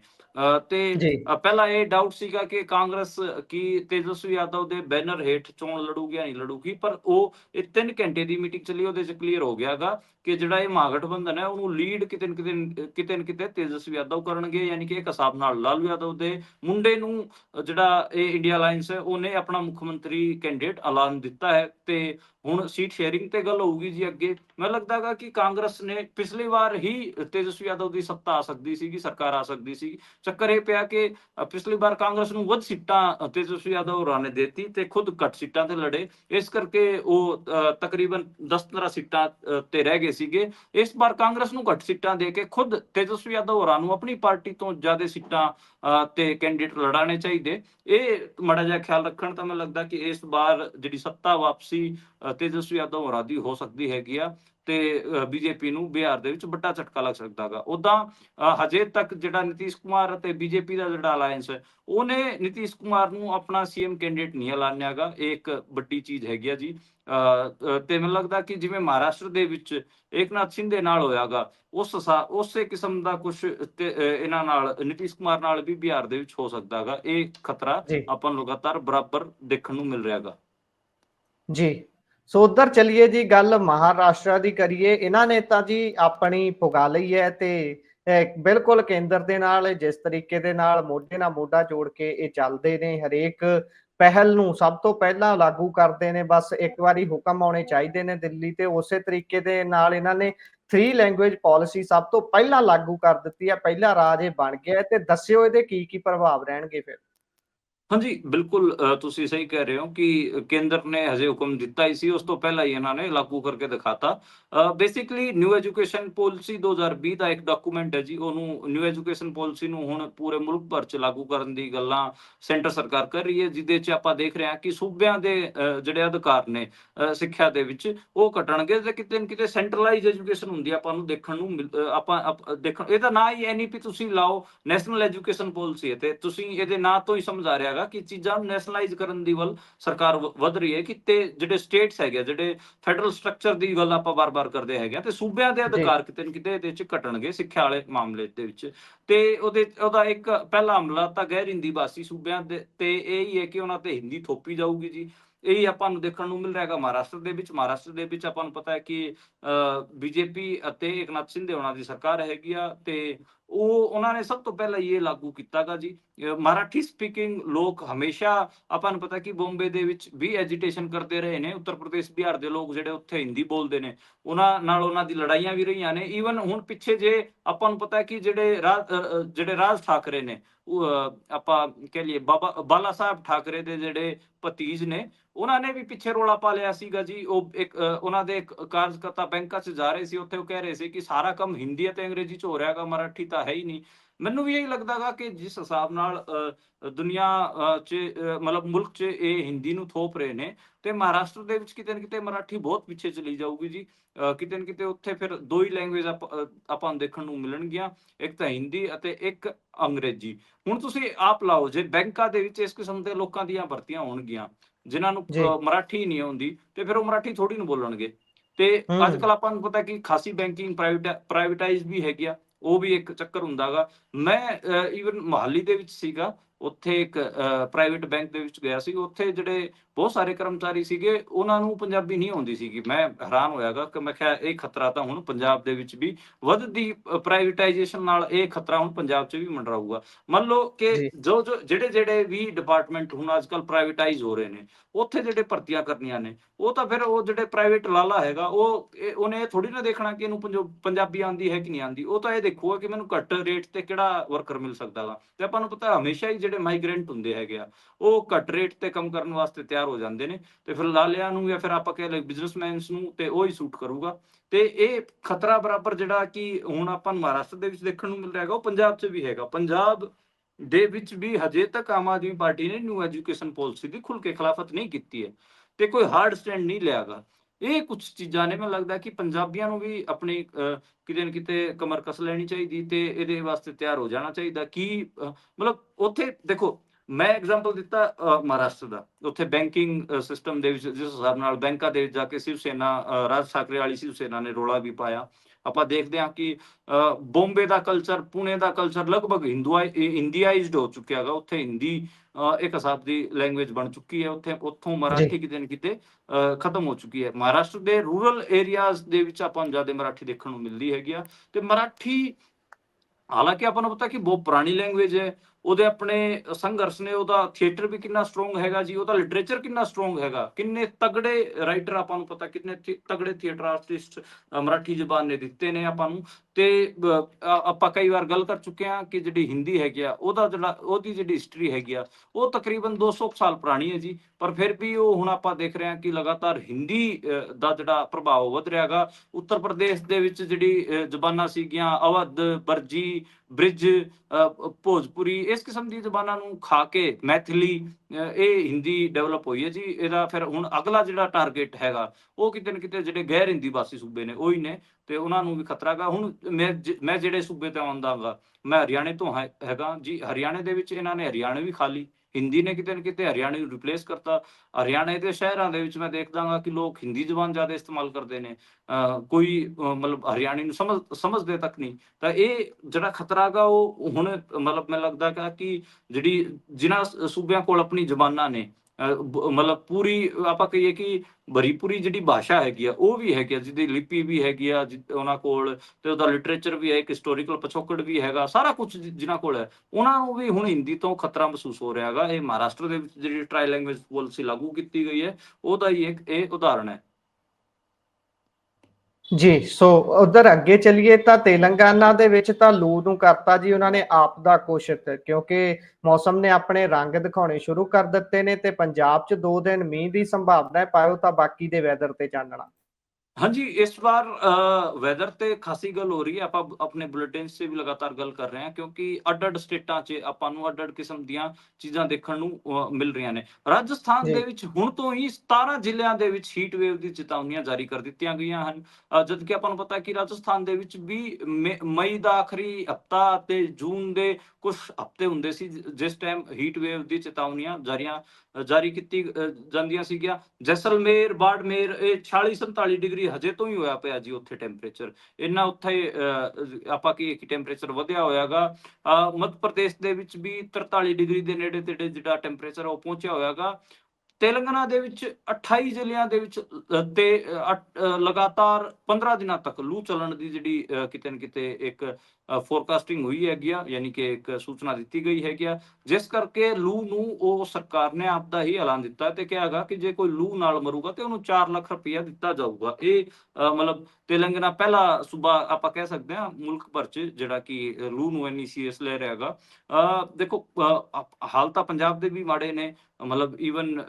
ਤੇ ਪਹਿਲਾਂ ਇਹ ਡਾਊਟ ਸੀਗਾ ਕਿ ਕਾਂਗਰਸ ਕੀ ਤੇਜਸਵੀ ਯਾਦਵ ਦੇ ਬੈਨਰ ਹੇਠ ਚੋਣ ਲੜੂਗੀ ਜਾਂ ਨਹੀਂ ਲੜੂਗੀ ਪਰ ਉਹ ਇਹ 3 ਘੰਟੇ ਦੀ ਮੀਟਿੰਗ ਚੱਲੀ ਉਹਦੇ ਚ ਕਲੀਅਰ ਹੋ ਗਿਆਗਾ ਕਿ ਜਿਹੜਾ ਇਹ ਮਹਾਗਠਬੰਧਨ ਹੈ ਉਹਨੂੰ ਲੀਡ ਕਿਤੇ ਨਾ ਕਿਤੇ ਕਿਤੇ ਨਾ ਕਿਤੇ ਤੇਜਸਵੀ ਯਾਦਵ ਕਰਨਗੇ ਯਾਨੀ ਕਿ ਇੱਕ ਹਿਸਾਬ ਨਾਲ ਲਾਲੂ ਯਾਦਵ ਦੇ ਮੁੰਡੇ ਨੂੰ ਜਿਹੜਾ ਇਹ ਇੰਡੀਆ ਅਲਾਈਅੰਸ ਹੈ ਉਹਨੇ ਆਪਣਾ ਮੁੱਖ ਮੰਤਰੀ ਕੈਂਡੀਡੇਟ ਐਲਾਨ ਦਿੱਤਾ ਹੈ ਤੇ ਹੁਣ ਸੀਟ ਸ਼ੇਅਰਿੰਗ ਤੇ ਗੱਲ ਹੋਊਗੀ ਜੀ ਅੱਗੇ। ਮੈਨੂੰ ਲੱਗਦਾ ਕਿ ਕਾਂਗਰਸ ਨੇ ਪਿਛਲੀ ਵਾਰ ਹੀ ਤੇਜਸਵੀ ਯਾਦਵ ਦੀ ਸੱਤਾ ਆ ਸਕਦੀ ਸੀਗੀ ਸਰਕਾਰ ਆ ਸਕਦੀ ਸੀ ਚੱਕਰ ਇਹ ਪਿਆ ਕਿ ਪਿਛਲੀ ਵਾਰ ਕਾਂਗਰਸ ਨੂੰ ਵੱਧ ਸੀਟਾਂ ਤੇਜਸਵੀ ਯਾਦਵ ਹੋਰਾਂ ਨੇ ਦਿੱਤੀ ਤੇ ਖੁਦ ਘੱਟ ਸੀਟਾਂ ਤੇ ਲੜੇ। ਇਸ ਕਰਕੇ ਉਹ ਅ, ਤਕਰੀਬਨ 10-15 ਸੀਟਾਂ ਤੇ ਰਹਿ ਗਏ ਸੀਗੇ। ਇਸ ਵਾਰ ਕਾਂਗਰਸ ਨੂੰ ਘੱਟ ਸੀਟਾਂ ਦੇ ਕੇ ਖੁਦ ਤੇਜਸਵੀ ਯਾਦਵ ਹੋਰਾਂ ਨੂੰ ਆਪਣੀ ਪਾਰਟੀ ਤੋਂ ਜ਼ਿਆਦਾ ਸੀਟਾਂ ਤੇ ਕੈਂਡੀਡੇਟ ਲੜਾਣੇ ਚਾਹੀਦੇ। ਇਹ ਮਾੜਾ ਜਿਹਾ ਖਿਆਲ ਰੱਖਣ ਤਾਂ ਮੈਨੂੰ ਲੱਗਦਾ ਕਿ ਇਸ ਵਾਰ ਜਿਹੜੀ ਸੱਤਾ ਵਾਪਸੀ ਤੇਜਸਵੀ ਯਾਦਵ ਹੋਰਾਂ ਦੀ ਹੋ ਸਕਦੀ ਹੈਗੀ ਆ। ਤੇ ਬੀਜੇਪੀ ਨੂੰ ਬਿਹਾਰ ਦੇ ਵਿੱਚ ਵੱਡਾ ਝਟਕਾ ਲੱਗ ਸਕਦਾਗਾ ਉਦਾਂ ਹਜੇ ਤੱਕ ਜਿਹੜਾ ਨਿਤੀਸ਼ ਕੁਮਾਰ ਅਤੇ ਬੀਜੇਪੀ ਦਾ ਜਿਹੜਾ ਅਲਾਈਅੰਸ ਹੈ ਉਹਨੇ ਨਿਤੀਸ਼ ਕੁਮਾਰ ਨੂੰ ਆਪਣਾ ਸੀਐਮ ਕੈਂਡੀਡੇਟ ਨਹੀਂ ਐਲਾਨਿਆਗਾ ਇਹ ਇੱਕ ਵੱਡੀ ਚੀਜ਼ ਹੈਗੀ ਆ ਜੀ। ਤੇ ਮੈਨੂੰ ਲੱਗਦਾ ਕਿ ਜਿਵੇਂ ਮਹਾਰਾਸ਼ਟਰ ਦੇ ਵਿੱਚ ਏਕਨਾਥ ਸ਼ਿੰਦੇ ਨਾਲ ਹੋਇਆਗਾ ਉਸ ਉਸੇ ਕਿਸਮ ਦਾ ਕੁਝ ਇਹਨਾਂ ਨਾਲ ਨਿਤੀਸ਼ ਕੁਮਾਰ ਨਾਲ ਵੀ ਬਿਹਾਰ ਦੇ ਵਿੱਚ ਹੋ ਸਕਦਾਗਾ ਇਹ ਖਤਰਾ ਆਪਾਂ ਲਗਾਤਾਰ ਬਰਾਬਰ ਦੇਖਣ ਨੂੰ ਮਿਲ ਰਿਹਾਗਾ ਜੀ। ਸੋ ਉਧਰ ਚਲਿਏ ਜੀ, ਗੱਲ ਮਹਾਰਾਸ਼ਟਰ ਦੀ ਕਰੀਏ। ਇਹਨਾਂ ਨੇ ਤਾਂ ਜੀ ਆਪਣੀ ਪੁਗਾ ਲਈ ਹੈ ਤੇ ਬਿਲਕੁਲ ਕੇਂਦਰ ਦੇ ਨਾਲ, ਜਿਸ ਤਰੀਕੇ ਦੇ ਨਾਲ ਮੋਢੇ ਨਾਲ ਮੋਢਾ ਜੋੜ ਕੇ ਇਹ ਚੱਲਦੇ ਨੇ, ਹਰੇਕ ਪਹਿਲ ਨੂੰ ਸਭ ਤੋਂ ਪਹਿਲਾਂ ਲਾਗੂ ਕਰਦੇ ਨੇ। ਬਸ ਇੱਕ ਵਾਰੀ ਹੁਕਮ ਆਉਣੇ ਚਾਹੀਦੇ ਨੇ ਦਿੱਲੀ ਤੇ। ਉਸੇ ਤਰੀਕੇ ਦੇ ਨਾਲ ਇਹਨਾਂ ਨੇ ਥ੍ਰੀ ਲੈਂਗੁਏਜ ਪਾਲਿਸੀ ਸਭ ਤੋਂ ਪਹਿਲਾਂ ਲਾਗੂ ਕਰ ਦਿੱਤੀ ਹੈ। ਪਹਿਲਾ ਰਾਜ ਇਹ ਬਣ ਗਿਆ ਤੇ ਦੱਸਿਓ ਇਹਦੇ ਕੀ ਕੀ ਪ੍ਰਭਾਵ ਰਹਿਣਗੇ ਫਿਰ। ਹਾਂਜੀ, ਬਿਲਕੁਲ ਤੁਸੀਂ ਸਹੀ ਕਹਿ ਰਹੇ ਹੋ ਕਿ ਕੇਂਦਰ ਨੇ ਹਜੇ ਹੁਕਮ ਦਿੱਤਾ ਹੀ ਸੀ, ਉਸ ਤੋਂ ਪਹਿਲਾਂ ਹੀ ਇਹਨਾਂ ਨੇ ਲਾਗੂ ਕਰਕੇ ਦਿਖਾਤਾ। ਬੇਸਿਕਲੀ ਨਿਊ ਐਜੂਕੇਸ਼ਨ ਪਾਲਿਸੀ 2020 ਦਾ ਇੱਕ ਡਾਕੂਮੈਂਟ ਹੈ ਜੀ, ਉਹਨੂੰ ਨਿਊ ਐਜੂਕੇਸ਼ਨ ਪਾਲਿਸੀ ਨੂੰ ਹੁਣ ਪੂਰੇ ਮੁਲਕ ਭਰ ਚ ਲਾਗੂ ਕਰਨ ਦੀ ਗੱਲਾਂ ਸੈਂਟਰ ਸਰਕਾਰ ਕਰ ਰਹੀ ਹੈ, ਜਿਹਦੇ ਚ ਆਪਾਂ ਦੇਖ ਰਹੇ ਹਾਂ ਕਿ ਸੂਬਿਆਂ ਦੇ ਜਿਹੜੇ ਅਧਿਕਾਰ ਨੇ ਸਿੱਖਿਆ ਦੇ ਵਿੱਚ ਉਹ ਘਟਣਗੇ ਤੇ ਕਿਤੇ ਨਾ ਕਿਤੇ ਸੈਂਟਰਲਾਈਜ਼ ਐਜੂਕੇਸ਼ਨ ਹੁੰਦੀ ਆਪਾਂ ਨੂੰ ਦੇਖਣ ਨੂੰ ਮਿਲ- ਆਪਾਂ, ਆਪ- ਦੇਖਣ, ਇਹਦਾ ਨਾਂ ਹੀ ਐ ਨਹੀਂ ਵੀ ਤੁਸੀਂ ਲਾਓ ਨੈਸ਼ਨਲ ਐਜੂਕੇਸ਼ਨ ਪਾਲਿਸੀ ਹੈ ਤੇ ਤੁਸੀਂ ਇਹਦੇ ਨਾਂ ਤੋਂ ਹੀ ਸਮਝ ਆ ਰਿਹਾ ਹੈਗਾ ਕਿ ਚੀਜ਼ਾਂ ਨੂੰ ਨੈਸ਼ਨਲਾਈਜ਼ ਕਰਨ ਦੀ ਵੱਲ ਸਰਕਾਰ ਵਧ ਰਹੀ ਹੈ ਕਿ ਤੇ ਜਿਹੜੇ ਸਟੇਟਸ ਹੈਗੇ ਜਿਹੜੇ ਫੈਡਰਲ ਸਟਰਕਚਰ ਦੀ ਗੱਲ ਆਪਾਂ ਬਾਰ-ਬਾਰ ਕਰਦੇ ਹੈਗੇ ਤੇ ਸੂਬਿਆਂ ਦੇ ਅਧਿਕਾਰ ਕਿਤੇ ਨਾ ਕਿਤੇ ਇਹਦੇ ਵਿੱਚ ਘਟਣਗੇ ਸਿੱਖਿਆ ਵਾਲੇ ਮਾਮਲੇ ਦੇ ਵਿੱਚ। ਤੇ ਉਹਦੇ ਉਹਦਾ ਇੱਕ ਪਹਿਲਾ ਹਮਲਾ ਤਾਂ ਗੈਰ ਹਿੰਦੀ ਭਾਸ਼ੀ ਸੂਬਿਆਂ ਦੇ ਤੇ ਇਹ ਹੀ ਹੈ ਕਿ ਉਹਨਾਂ ਤੇ ਹਿੰਦੀ ਥੋਪੀ ਜਾਊਗੀ ਜੀ। ਇਹ ਆਪਾਂ ਨੂੰ ਦੇਖਣ ਨੂੰ ਮਿਲ ਰਿਹਾ ਹੈਗਾ ਮਹਾਰਾਸ਼ਟਰ ਦੇ ਵਿੱਚ। ਮਹਾਰਾਸ਼ਟਰ ਦੇ ਵਿੱਚ ਆਪਾਂ ਨੂੰ ਪਤਾ ਹੈ ਕਿ ਬੀਜੇਪੀ ਅਤੇ ਇਕਨਾਥ ਸ਼ਿੰਦੇ ਉਹਨਾਂ ਦੀ ਸਰਕਾਰ ਹੈਗੀ ਆ ਤੇ ਉਹ ਉਹਨਾਂ ਨੇ ਸਭ ਤੋਂ ਪਹਿਲਾਂ ਇਹ ਲਾਗੂ ਕੀਤਾਗਾ ਜੀ। ਮਰਾਠੀ ਸਪੀਕਿੰਗ ਲੋਕ ਹਮੇਸ਼ਾ ਆਪਾਂ ਨੂੰ ਪਤਾ ਕਿ ਬੰਬੇ ਦੇ ਵਿੱਚ ਵੀ ਐਜੀਟੇਸ਼ਨ ਕਰਦੇ ਰਹੇ ਨੇ। ਉੱਤਰ ਪ੍ਰਦੇਸ਼ ਬਿਹਾਰ ਦੇ ਲੋਕ ਜਿਹੜੇ ਉੱਥੇ ਹਿੰਦੀ ਬੋਲਦੇ ਨੇ ਉਹਨਾਂ ਨਾਲ ਉਹਨਾਂ ਦੀ ਲੜਾਈਆਂ ਵੀ ਰਹੀਆਂ ਨੇ। ਈਵਨ ਹੁਣ ਪਿੱਛੇ ਜੇ ਆਪਾਂ ਨੂੰ ਪਤਾ ਕਿ ਜਿਹੜੇ ਜਿਹੜੇ ਰਾਜ ਠਾਕਰੇ ਨੇ ਉਹ, ਆਪਾਂ ਕਹਿ ਲਈਏ ਬਾਬਾ ਬਾਲਾ ਸਾਹਿਬ ਠਾਕਰੇ ਦੇ ਜਿਹੜੇ ਭਤੀਜ ਨੇ ਉਹਨਾਂ ਨੇ ਵੀ ਪਿੱਛੇ ਰੋਲਾ ਪਾ ਲਿਆ ਸੀਗਾ ਜੀ। ਉਹ ਇੱਕ ਉਹਨਾਂ ਦੇ ਕਾਰਜਕਰਤਾ ਬੈਂਕਾਂ 'ਚ ਜਾ ਰਹੇ ਸੀ। ਉੱਥੇ ਉਹ ਕਹਿ ਰਹੇ ਸੀ ਕਿ ਸਾਰਾ ਕੰਮ ਹਿੰਦੀ ਅਤੇ ਅੰਗਰੇਜ਼ੀ 'ਚ ਹੋ ਰਿਹਾ ਹੈਗਾ ਮਰਾਠੀ ਤਾਂ ਹੈ ਹੀ ਨਹੀਂ। ਮੈਨੂੰ ਵੀ ਇਹੀ ਲੱਗਦਾਗਾ ਕਿ ਜਿਸ ਹਿਸਾਬ ਨਾਲ ਦੁਨੀਆ 'ਚ ਮਤਲਬ ਮੁਲਕ 'ਚ ਇਹ ਹਿੰਦੀ ਨੂੰ ਥੋਪ ਰਹੇ ਨੇ ਤੇ ਮਹਾਰਾਸ਼ਟਰ ਦੇ ਵਿੱਚ ਕਿਤੇ ਨਾ ਕਿਤੇ ਮਰਾਠੀ ਬਹੁਤ ਪਿੱਛੇ ਚਲੀ ਜਾਊਗੀ ਜੀ। ਕਿਤੇ ਨਾ ਕਿਤੇ ਉੱਥੇ ਫਿਰ ਦੋ ਹੀ ਲੈਂਗੁਏਜ ਆਪਾਂ ਨੂੰ ਦੇਖਣ ਨੂੰ ਮਿਲਣਗੀਆਂ ਇੱਕ ਤਾਂ ਹਿੰਦੀ ਅਤੇ ਇੱਕ ਅੰਗਰੇਜ਼ੀ। ਹੁਣ ਤੁਸੀਂ ਆਪ ਲਾਓ ਜੇ ਬੈਂਕਾਂ ਦੇ ਵਿੱਚ ਇਸ ਕਿਸਮ ਦੇ ਲੋਕਾਂ ਦੀਆਂ ਭਰਤੀਆਂ ਹੋਣਗੀਆਂ ਜਿਨ੍ਹਾਂ ਨੂੰ ਮਰਾਠੀ ਨਹੀਂ ਆਉਂਦੀ ਤੇ ਫਿਰ ਉਹ ਮਰਾਠੀ ਥੋੜੀ ਨੂੰ ਬੋਲਣਗੇ। ਤੇ। ਅੱਜ ਕੱਲ ਆਪਾਂ ਨੂੰ ਪਤਾ ਕਿ ਖਾਸੀ ਬੈਂਕਿੰਗ ਪ੍ਰਾਈਵੇਟਾਈਜ਼ ਵੀ ਹੈਗੀ ਆ। ਉਹ ਵੀ ਇੱਕ ਚੱਕਰ ਹੁੰਦਾਗਾ। ਮੈਂ ਈਵਨ ਮੁਹਾਲੀ ਦੇ ਵਿੱਚ ਸੀਗਾ। ਉੱਥੇ ਇੱਕ ਪ੍ਰਾਈਵੇਟ ਬੈਂਕ ਦੇ ਵਿੱਚ ਗਿਆ ਸੀ। ਉੱਥੇ ਜਿਹੜੇ ਬਹੁਤ ਸਾਰੇ ਕਰਮਚਾਰੀ ਸੀਗੇ ਉਹਨਾਂ ਨੂੰ ਪੰਜਾਬੀ ਨਹੀਂ ਆਉਂਦੀ ਸੀਗੀ। ਮੈਂ ਹੈਰਾਨ ਹੋਇਆਗਾ ਕਿ ਮੈਂ ਕਿਹਾ ਇਹ ਖਤਰਾ ਤਾਂ ਹੁਣ ਪੰਜਾਬ ਦੇ ਵਿੱਚ ਵੀ ਵੱਧਦੀ ਪ੍ਰਾਈਵੇਟਾਈਜੇਸ਼ਨ ਨਾਲ ਇਹ ਖਤਰਾ ਹੁਣ ਪੰਜਾਬ 'ਚ ਵੀ ਮੰਡਰਾਊਗਾ। ਮੰਨ ਲਓ ਕਿ ਜੀ। ਜੋ ਜਿਹੜੇ ਜਿਹੜੇ ਵੀ ਡਿਪਾਰਟਮੈਂਟ ਹੁਣ ਅੱਜ ਕੱਲ ਪ੍ਰਾਈਵੇਟਾਈਜ਼ ਹੋ ਰਹੇ ਨੇ ਉੱਥੇ ਜਿਹੜੇ ਭਰਤੀਆਂ ਕਰਨੀਆਂ ਨੇ ਉਹ ਤਾਂ ਫਿਰ ਉਹ ਜਿਹੜੇ ਪ੍ਰਾਈਵੇਟ ਲਾਲਾ ਹੈਗਾ ਉਹ ਉਹਨੇ ਥੋੜੀ ਨਾ ਦੇਖਣਾ ਕਿ ਇਹਨੂੰ ਪੰਜਾ- ਪੰਜਾਬੀ ਆਂਦੀ ਹੈ ਕਿ ਨਹੀਂ ਆਂਦੀ ਉਹ ਤਾਂ ਇਹ ਦੇਖੂਗਾ ਕਿ ਮੈਨੂੰ ਘੱਟ ਰੇਟ ਤੇ ਕਿਹੜਾ ਵਰਕਰ ਮਿਲ ਸਕਦਾਗਾ। ਤੇ ਆਪਾਂ ਨੂੰ ਪਤਾ ਹਮੇਸ਼ਾ ਹੀ ਜਿਹੜੇ ਮਾਈਗ੍ਰੈਂਟ ਹੁੰਦੇ ਹੈਗੇ ਆ, ਉਹ ਘੱਟ ਰੇਟ ਤੇ ਕੰਮ ਕਰਨ ਵਾਸਤੇ ਤਿਆਰ ਹੋ ਜਾਂਦੇ ਨੇ ਤੇ ਫਿਰ ਲਾਲਿਆਂ ਨੂੰ ਜਾਂ ਫਿਰ ਆਪਾਂ ਕਹਿ ਬਿਜ਼ਨਸਮੈਨਸ ਨੂੰ ਤੇ ਉਹ ਹੀ ਸੂਟ ਕਰੂਗਾ। ਤੇ ਇਹ ਖਤਰਾ ਬਰਾਬਰ ਜਿਹੜਾ ਕਿ ਹੁਣ ਆਪਾਂ ਨੂੰ ਮਹਾਰਾਸ਼ਟਰ ਦੇ ਵਿੱਚ ਦੇਖਣ ਨੂੰ ਮਿਲ ਰਿਹਾ ਹੈਗਾ, ਉਹ ਪੰਜਾਬ 'ਚ ਵੀ ਹੈਗਾ। ਪੰਜਾਬ ਦੇ ਵਿੱਚ ਵੀ ਹਜੇ ਤੱਕ ਆਮ ਆਦਮੀ ਪਾਰਟੀ ਨੇ ਨਿਊ ਐਜੂਕੇਸ਼ਨ ਪਾਲਿਸੀ ਦੀ ਖੁੱਲ ਕੇ ਖਿਲਾਫਤ ਨਹੀਂ ਕੀਤੀ ਹੈ ਤੇ ਕੋਈ ਹਾਰਡ ਸਟੈਂਡ ਨਹੀਂ ਲਿਆਗਾ ਇਹ ਕੁਝ ਚੀਜ਼ਾਂ ਨੇ ਮੈਨੂੰ ਲੱਗਦਾ ਕਿ ਪੰਜਾਬੀਆਂ ਨੂੰ ਵੀ ਆਪਣੀ ਅਹ, ਕਿਤੇ ਨਾ ਕਿਤੇ ਕਮਰ ਕਸ ਲੈਣੀ ਚਾਹੀਦੀ ਤੇ ਇਹਦੇ ਵਾਸਤੇ ਤਿਆਰ ਹੋ ਜਾਣਾ ਚਾਹੀਦਾ ਕਿ ਮਤਲਬ ਉੱਥੇ ਦੇਖੋ ਮੈਂ ਐਗਜ਼ਾਮਪਲ ਦਿੱਤਾ ਮਹਾਰਾਸ਼ਟਰ ਦਾ। ਉੱਥੇ ਬੈਂਕਿੰਗ ਸਿਸਟਮ ਦੇ ਵਿੱਚ ਜਿਸ ਹਿਸਾਬ ਨਾਲ ਬੈਂਕਾਂ ਦੇ ਵਿੱਚ ਜਾ ਕੇ ਸ਼ਿਵ ਸੈਨਾ ਰਾਜ ਠਾਕਰੇ ਵਾਲੀ ਸ਼ਿਵ ਸੈਨਾ ਨੇ ਰੋਲਾ ਵੀ ਪਾਇਆ। ਆਪਾਂ ਦੇਖਦੇ ਹਾਂ ਕਿ ਬੰਬੇ ਦਾ ਕਲਚਰ ਪੁਣੇ ਦਾ ਕਲਚਰ ਲਗਭਗ ਹਿੰਦੂਆ ਇੰਡੀਆਈਜ਼ਡ ਹੋ ਚੁੱਕਿਆ ਹੈਗਾ। ਉੱਥੇ ਹਿੰਦੀ ਇੱਕ ਹਿਸਾਬ ਦੀ ਲੈਂਗੁਏਜ ਬਣ ਚੁੱਕੀ ਹੈ। ਉੱਥੇ ਉੱਥੋਂ ਮਰਾਠੀ ਕਿਤੇ ਨਾ ਕਿਤੇ ਖਤਮ ਹੋ ਚੁੱਕੀ ਹੈ। ਮਹਾਰਾਸ਼ਟਰ ਦੇ ਰੂਰਲ ਏਰੀਆਜ਼ ਦੇ ਵਿੱਚ ਆਪਾਂ ਨੂੰ ਜ਼ਿਆਦਾ ਮਰਾਠੀ ਦੇਖਣ ਨੂੰ ਮਿਲਦੀ ਹੈਗੀ ਆ। ਤੇ ਮਰਾਠੀ ਹਾਲਾਂਕਿ ਆਪਾਂ ਨੂੰ ਪਤਾ ਕਿ ਬਹੁਤ ਪੁਰਾਣੀ ਲੈਂਗੁਏਜ ਹੈ। ਉਹਦੇ ਆਪਣੇ ਸੰਘਰਸ਼ ਨੇ, ਉਹਦਾ ਥੀਏਟਰ ਵੀ ਕਿੰਨਾ ਸਟਰੋਂਗ ਹੈਗਾ ਜੀ, ਉਹਦਾ ਲਿਟਰੇਚਰ ਕਿੰਨਾ ਸਟਰੋਂਗ ਹੈਗਾ, ਕਿੰਨੇ ਤਗੜੇ ਰਾਈਟਰ ਆਪਾਂ ਨੂੰ ਪਤਾ, ਕਿੰਨੇ ਤਗੜੇ ਥੀਏਟਰ ਆਰਟਿਸਟ ਮਰਾਠੀ ਜ਼ਬਾਨ ਨੇ ਦਿੱਤੇ ਨੇ ਆਪਾਂ ਨੂੰ। ਤੇ ਆਪਾਂ ਕਈ ਵਾਰ ਗੱਲ ਕਰ ਚੁੱਕੇ ਹਾਂ ਕਿ ਜਿਹੜੀ ਹਿੰਦੀ ਹੈਗੀ ਆ, ਉਹਦਾ ਜਿਹੜਾ, ਉਹਦੀ ਜਿਹੜੀ ਹਿਸਟਰੀ ਹੈਗੀ ਆ, ਉਹ ਤਕਰੀਬਨ 200 ਕੁ ਸਾਲ ਪੁਰਾਣੀ ਹੈ ਜੀ। ਪਰ ਫਿਰ ਵੀ ਉਹ ਹੁਣ ਆਪਾਂ ਦੇਖ ਰਹੇ ਹਾਂ ਕਿ ਲਗਾਤਾਰ ਹਿੰਦੀ ਦਾ ਜਿਹੜਾ ਪ੍ਰਭਾਵ ਵਧ ਰਿਹਾ ਹੈਗਾ। ਉੱਤਰ ਪ੍ਰਦੇਸ਼ ਦੇ ਵਿੱਚ ਜਿਹੜੀ ਜ਼ਬਾਨਾਂ ਸੀਗੀਆਂ, ਅਵਧ ਬਰਜੀ ਬ੍ਰਿਜ ਭੋਜਪੁਰੀ, ਇਸ ਕਿਸਮ ਦੀ ਜ਼ਬਾਨਾਂ ਨੂੰ ਖਾ ਕੇ ਮੈਥਲੀ ਇਹ ਹਿੰਦੀ ਡਿਵੈਲਪ ਹੋਈ ਹੈ ਜੀ। ਇਹਦਾ ਫਿਰ ਹੁਣ ਅਗਲਾ ਜਿਹੜਾ ਟਾਰਗੇਟ ਹੈਗਾ, ਉਹ ਕਿਤੇ ਨਾ ਕਿਤੇ ਜਿਹੜੇ ਗੈਰ ਹਿੰਦੀ ਭਾਸ਼ੀ ਸੂਬੇ ਨੇ, ਉਹੀ ਨੇ। ਤੇ ਉਹਨਾਂ ਨੂੰ ਵੀ ਖਤਰਾ ਹੈਗਾ ਹੁਣ ਮੈਂ ਮੈਂ ਜਿਹੜੇ ਸੂਬੇ ਤੇ ਆਉਂਦਾ ਗਾ, ਮੈਂ ਹਰਿਆਣੇ ਤੋਂ ਹੈਗਾ ਜੀ। ਹਰਿਆਣੇ ਦੇ ਵਿੱਚ ਇਹਨਾਂ ਨੇ ਹਰਿਆਣੇ ਵੀ ਖਾਲੀ ਹਿੰਦੀ ਨੇ ਕਿਤੇ ਨਾ ਕਿਤੇ ਹਰਿਆਣੇ ਨੂੰ ਰਿਪਲੇਸ ਕਰਤਾ। ਹਰਿਆਣੇ ਦੇ ਸ਼ਹਿਰਾਂ ਦੇ ਵਿੱਚ ਮੈਂ ਦੇਖਦਾ ਗਾ ਕਿ ਲੋਕ ਹਿੰਦੀ ਜ਼ਬਾਨ ਜ਼ਿਆਦਾ ਇਸਤੇਮਾਲ ਕਰਦੇ ਨੇ। ਅਹ ਕੋਈ ਮਤਲਬ ਹਰਿਆਣੇ ਨੂੰ ਸਮਝ, ਸਮਝਦੇ ਤੱਕ ਨਹੀਂ। ਤਾਂ ਇਹ ਜਿਹੜਾ ਖਤਰਾ ਗਾ, ਉਹ ਹੁਣ ਮਤਲਬ ਮੈਨੂੰ ਲੱਗਦਾ ਗਾ ਕਿ ਜਿਹੜੀ, ਜਿਨ੍ਹਾਂ ਸੂਬਿਆਂ ਕੋਲ ਆਪਣੀ ਜ਼ਬਾਨਾਂ ਨੇ ਮਤਲਬ ਪੂਰੀ, ਆਪਾਂ ਕਹੀਏ ਕਿ ਭਰੀ ਜਿਹੜੀ ਭਾਸ਼ਾ ਹੈਗੀ ਆ, ਉਹ ਵੀ ਹੈਗੀ ਆ, ਜਿਹਦੀ ਲਿਪੀ ਵੀ ਹੈਗੀ ਆ, ਜਿ- ਉਹਨਾਂ ਕੋਲ ਤੇ ਉਹਦਾ ਲਿਟਰੇਚਰ ਵੀ ਹੈ, ਇੱਕ ਹਿਸਟੋਰੀਕਲ ਪਿਛੋਕੜ ਵੀ ਹੈਗਾ, ਸਾਰਾ ਕੁਝ ਜਿਨ੍ਹਾਂ ਕੋਲ ਹੈ। ਉਹਨਾਂ ਨੂੰ ਵੀ ਹੁਣ ਹਿੰਦੀ ਤੋਂ ਖਤਰਾ ਮਹਿਸੂਸ ਹੋ ਰਿਹਾ ਹੈਗਾ। ਇਹ ਮਹਾਰਾਸ਼ਟਰ ਦੇ ਵਿੱਚ ਜਿਹੜੀ ਟ੍ਰਾਈ ਲੈਂਗੁਏਜ ਪਾਲਿਸੀ ਲਾਗੂ ਕੀਤੀ ਗਈ ਹੈ, ਉਹਦਾ ਹੀ ਇੱਕ ਇਹ ਉਦਾਹਰਣ ਹੈ। ਜੀ, ਸੋ ਉਧਰ ਅੱਗੇ ਚਲੀਏ ਤਾਂ ਤੇਲੰਗਾਨਾ ਦੇ ਵਿੱਚ ਤਾਂ ਲੂ ਨੂੰ ਕਰਤਾ ਜੀ ਉਹਨਾਂ ਨੇ ਆਪ ਦਾ ਕੋਸ਼ਿਸ਼ ਕਿਉਂਕਿ ਮੌਸਮ ਨੇ ਆਪਣੇ ਰੰਗ ਦਿਖਾਉਣੇ ਸ਼ੁਰੂ ਕਰ ਦਿੱਤੇ ਨੇ ਤੇ ਪੰਜਾਬ 'ਚ 2 ਦਿਨ ਮੀਂਹ ਦੀ ਸੰਭਾਵਨਾ ਹੈ ਪਾਇਓ ਤਾਂ ਬਾਕੀ ਦੇ ਵੈਦਰ ਤੇ ਜਾਣਨਾ ਹਾਂਜੀ ਇਸ ਵਾਰ ਵੈਦਰ ਤੇ ਖਾਸੀ ਗੱਲ ਹੋ ਰਹੀ ਹੈ। ਆਪਾਂ ਆਪਣੇ ਬੁਲੇਟਿਨ 'ਚ ਵੀ ਲਗਾਤਾਰ ਗੱਲ ਕਰ ਰਹੇ ਹਾਂ ਕਿਉਂਕਿ ਅੱਡ-ਅੱਡ ਸਟੇਟਾਂ 'ਚ ਆਪਾਂ ਨੂੰ ਅੱਡ-ਅੱਡ ਕਿਸਮ ਦੀਆਂ ਚੀਜ਼ਾਂ ਦੇਖਣ ਨੂੰ ਮਿਲ ਰਹੀਆਂ ਨੇ। ਰਾਜਸਥਾਨ। ਦੇ ਵਿੱਚ ਹੁਣ ਤੋਂ ਹੀ 17 ਜ਼ਿਲ੍ਹਿਆਂ ਦੇ ਵਿੱਚ ਹੀਟ ਵੇਵ ਦੀ ਚੇਤਾਵਨੀਆਂ ਜਾਰੀ ਕਰ ਦਿੱਤੀਆਂ ਗਈਆਂ ਹਨ। ਅ, ਜਦ ਕਿ ਆਪਾਂ ਨੂੰ ਪਤਾ ਹੈ ਕਿ ਰਾਜਸਥਾਨ ਦੇ ਵਿੱਚ ਵੀ ਮਈ ਦਾ ਆਖਰੀ ਹਫਤਾ ਤੇ ਜੂਨ ਦੇ ਕੁਝ ਹਫ਼ਤੇ ਹੁੰਦੇ ਸੀ ਜਿਸ ਟਾਈਮ ਹੀਟ ਵੇਵ ਦੀ ਚੇਤਾਵਨੀਆਂ ਜਾਰੀਆਂ ਜਾਰੀ ਕੀਤੀ ਜਾਂਦੀਆਂ ਸੀਗੀਆਂ। ਜੈਸਲਮੇਰ ਬਾੜਮੇਰ ਇਹ 46 47 ਡਿਗਰੀ ਹਜੇ ਤੋਂ ਹੀ ਹੋਇਆ ਪਿਆ ਜੀ ਉੱਥੇ ਟੈਂਪਰੇਚਰ ਇੰਨਾ ਉੱਥੇ ਆਪਾਂ ਕੀ ਕਿ ਟੈਂਪਰੇਚਰ ਵਧਿਆ ਹੋਇਆਗਾ। ਮੱਧ ਪ੍ਰਦੇਸ਼ ਦੇ ਵਿੱਚ ਵੀ 43 ਡਿਗਰੀ ਦੇ ਨੇੜੇ ਤੇੜੇ ਜਿਹੜਾ ਟੈਂਪਰੇਚਰ ਉਹ ਪਹੁੰਚਿਆ ਹੋਇਆਗਾ। ਤੇਲੰਗਾਨਾ ਦੇ ਵਿੱਚ 28 ਜ਼ਿਲ੍ਹਿਆਂ ਦੇ ਵਿੱਚ ਤੇ ਲਗਾਤਾਰ 15 ਦਿਨਾਂ ਤੱਕ ਲੂ ਚੱਲਣ ਦੀ ਜਿਹੜੀ ਅ, ਕਿਤੇ ਨਾ ਕਿਤੇ ਇੱਕ ਫੋਰਕਾਸਟਿੰਗ ਹੋਈ ਹੈਗੀ ਆ ਯਾਨੀ ਕਿ ਇੱਕ ਸੂਚਨਾ ਦਿੱਤੀ ਗਈ ਹੈਗੀ ਆ। ਜਿਸ ਕਰਕੇ ਲੂ ਨੂੰ ਉਹ ਸਰਕਾਰ ਨੇ ਆਪ ਦਾ ਹੀ ਐਲਾਨ ਦਿੱਤਾ ਤੇ ਕਿਹਾਗਾ ਕਿ ਜੇ ਕੋਈ ਲੂ ਨਾਲ ਮਰੂਗਾ ਤੇ ਉਹਨੂੰ 4 ਲੱਖ ਰੁਪਇਆ ਦਿੱਤਾ ਜਾਊਗਾ। ਇਹ ਮਤਲਬ ਤੇਲੰਗਾਨਾ ਪਹਿਲਾ ਸੂਬਾ ਆਪਾਂ ਕਹਿ ਸਕਦੇ ਹਾਂ ਮੁਲਕ ਭਰ ਚ ਜਿਹੜਾ ਕਿ ਲੂ ਨੂੰ ਇੰਨੀ ਸੀਰੀਅਸ ਲੈ ਰਿਹਾ ਦੇਖੋ ਅ, ਹਾਲ ਤਾਂ ਪੰਜਾਬ ਦੇ ਵੀ ਮਾੜੇ ਨੇ। ਮਤਲਬ ਈਵਨ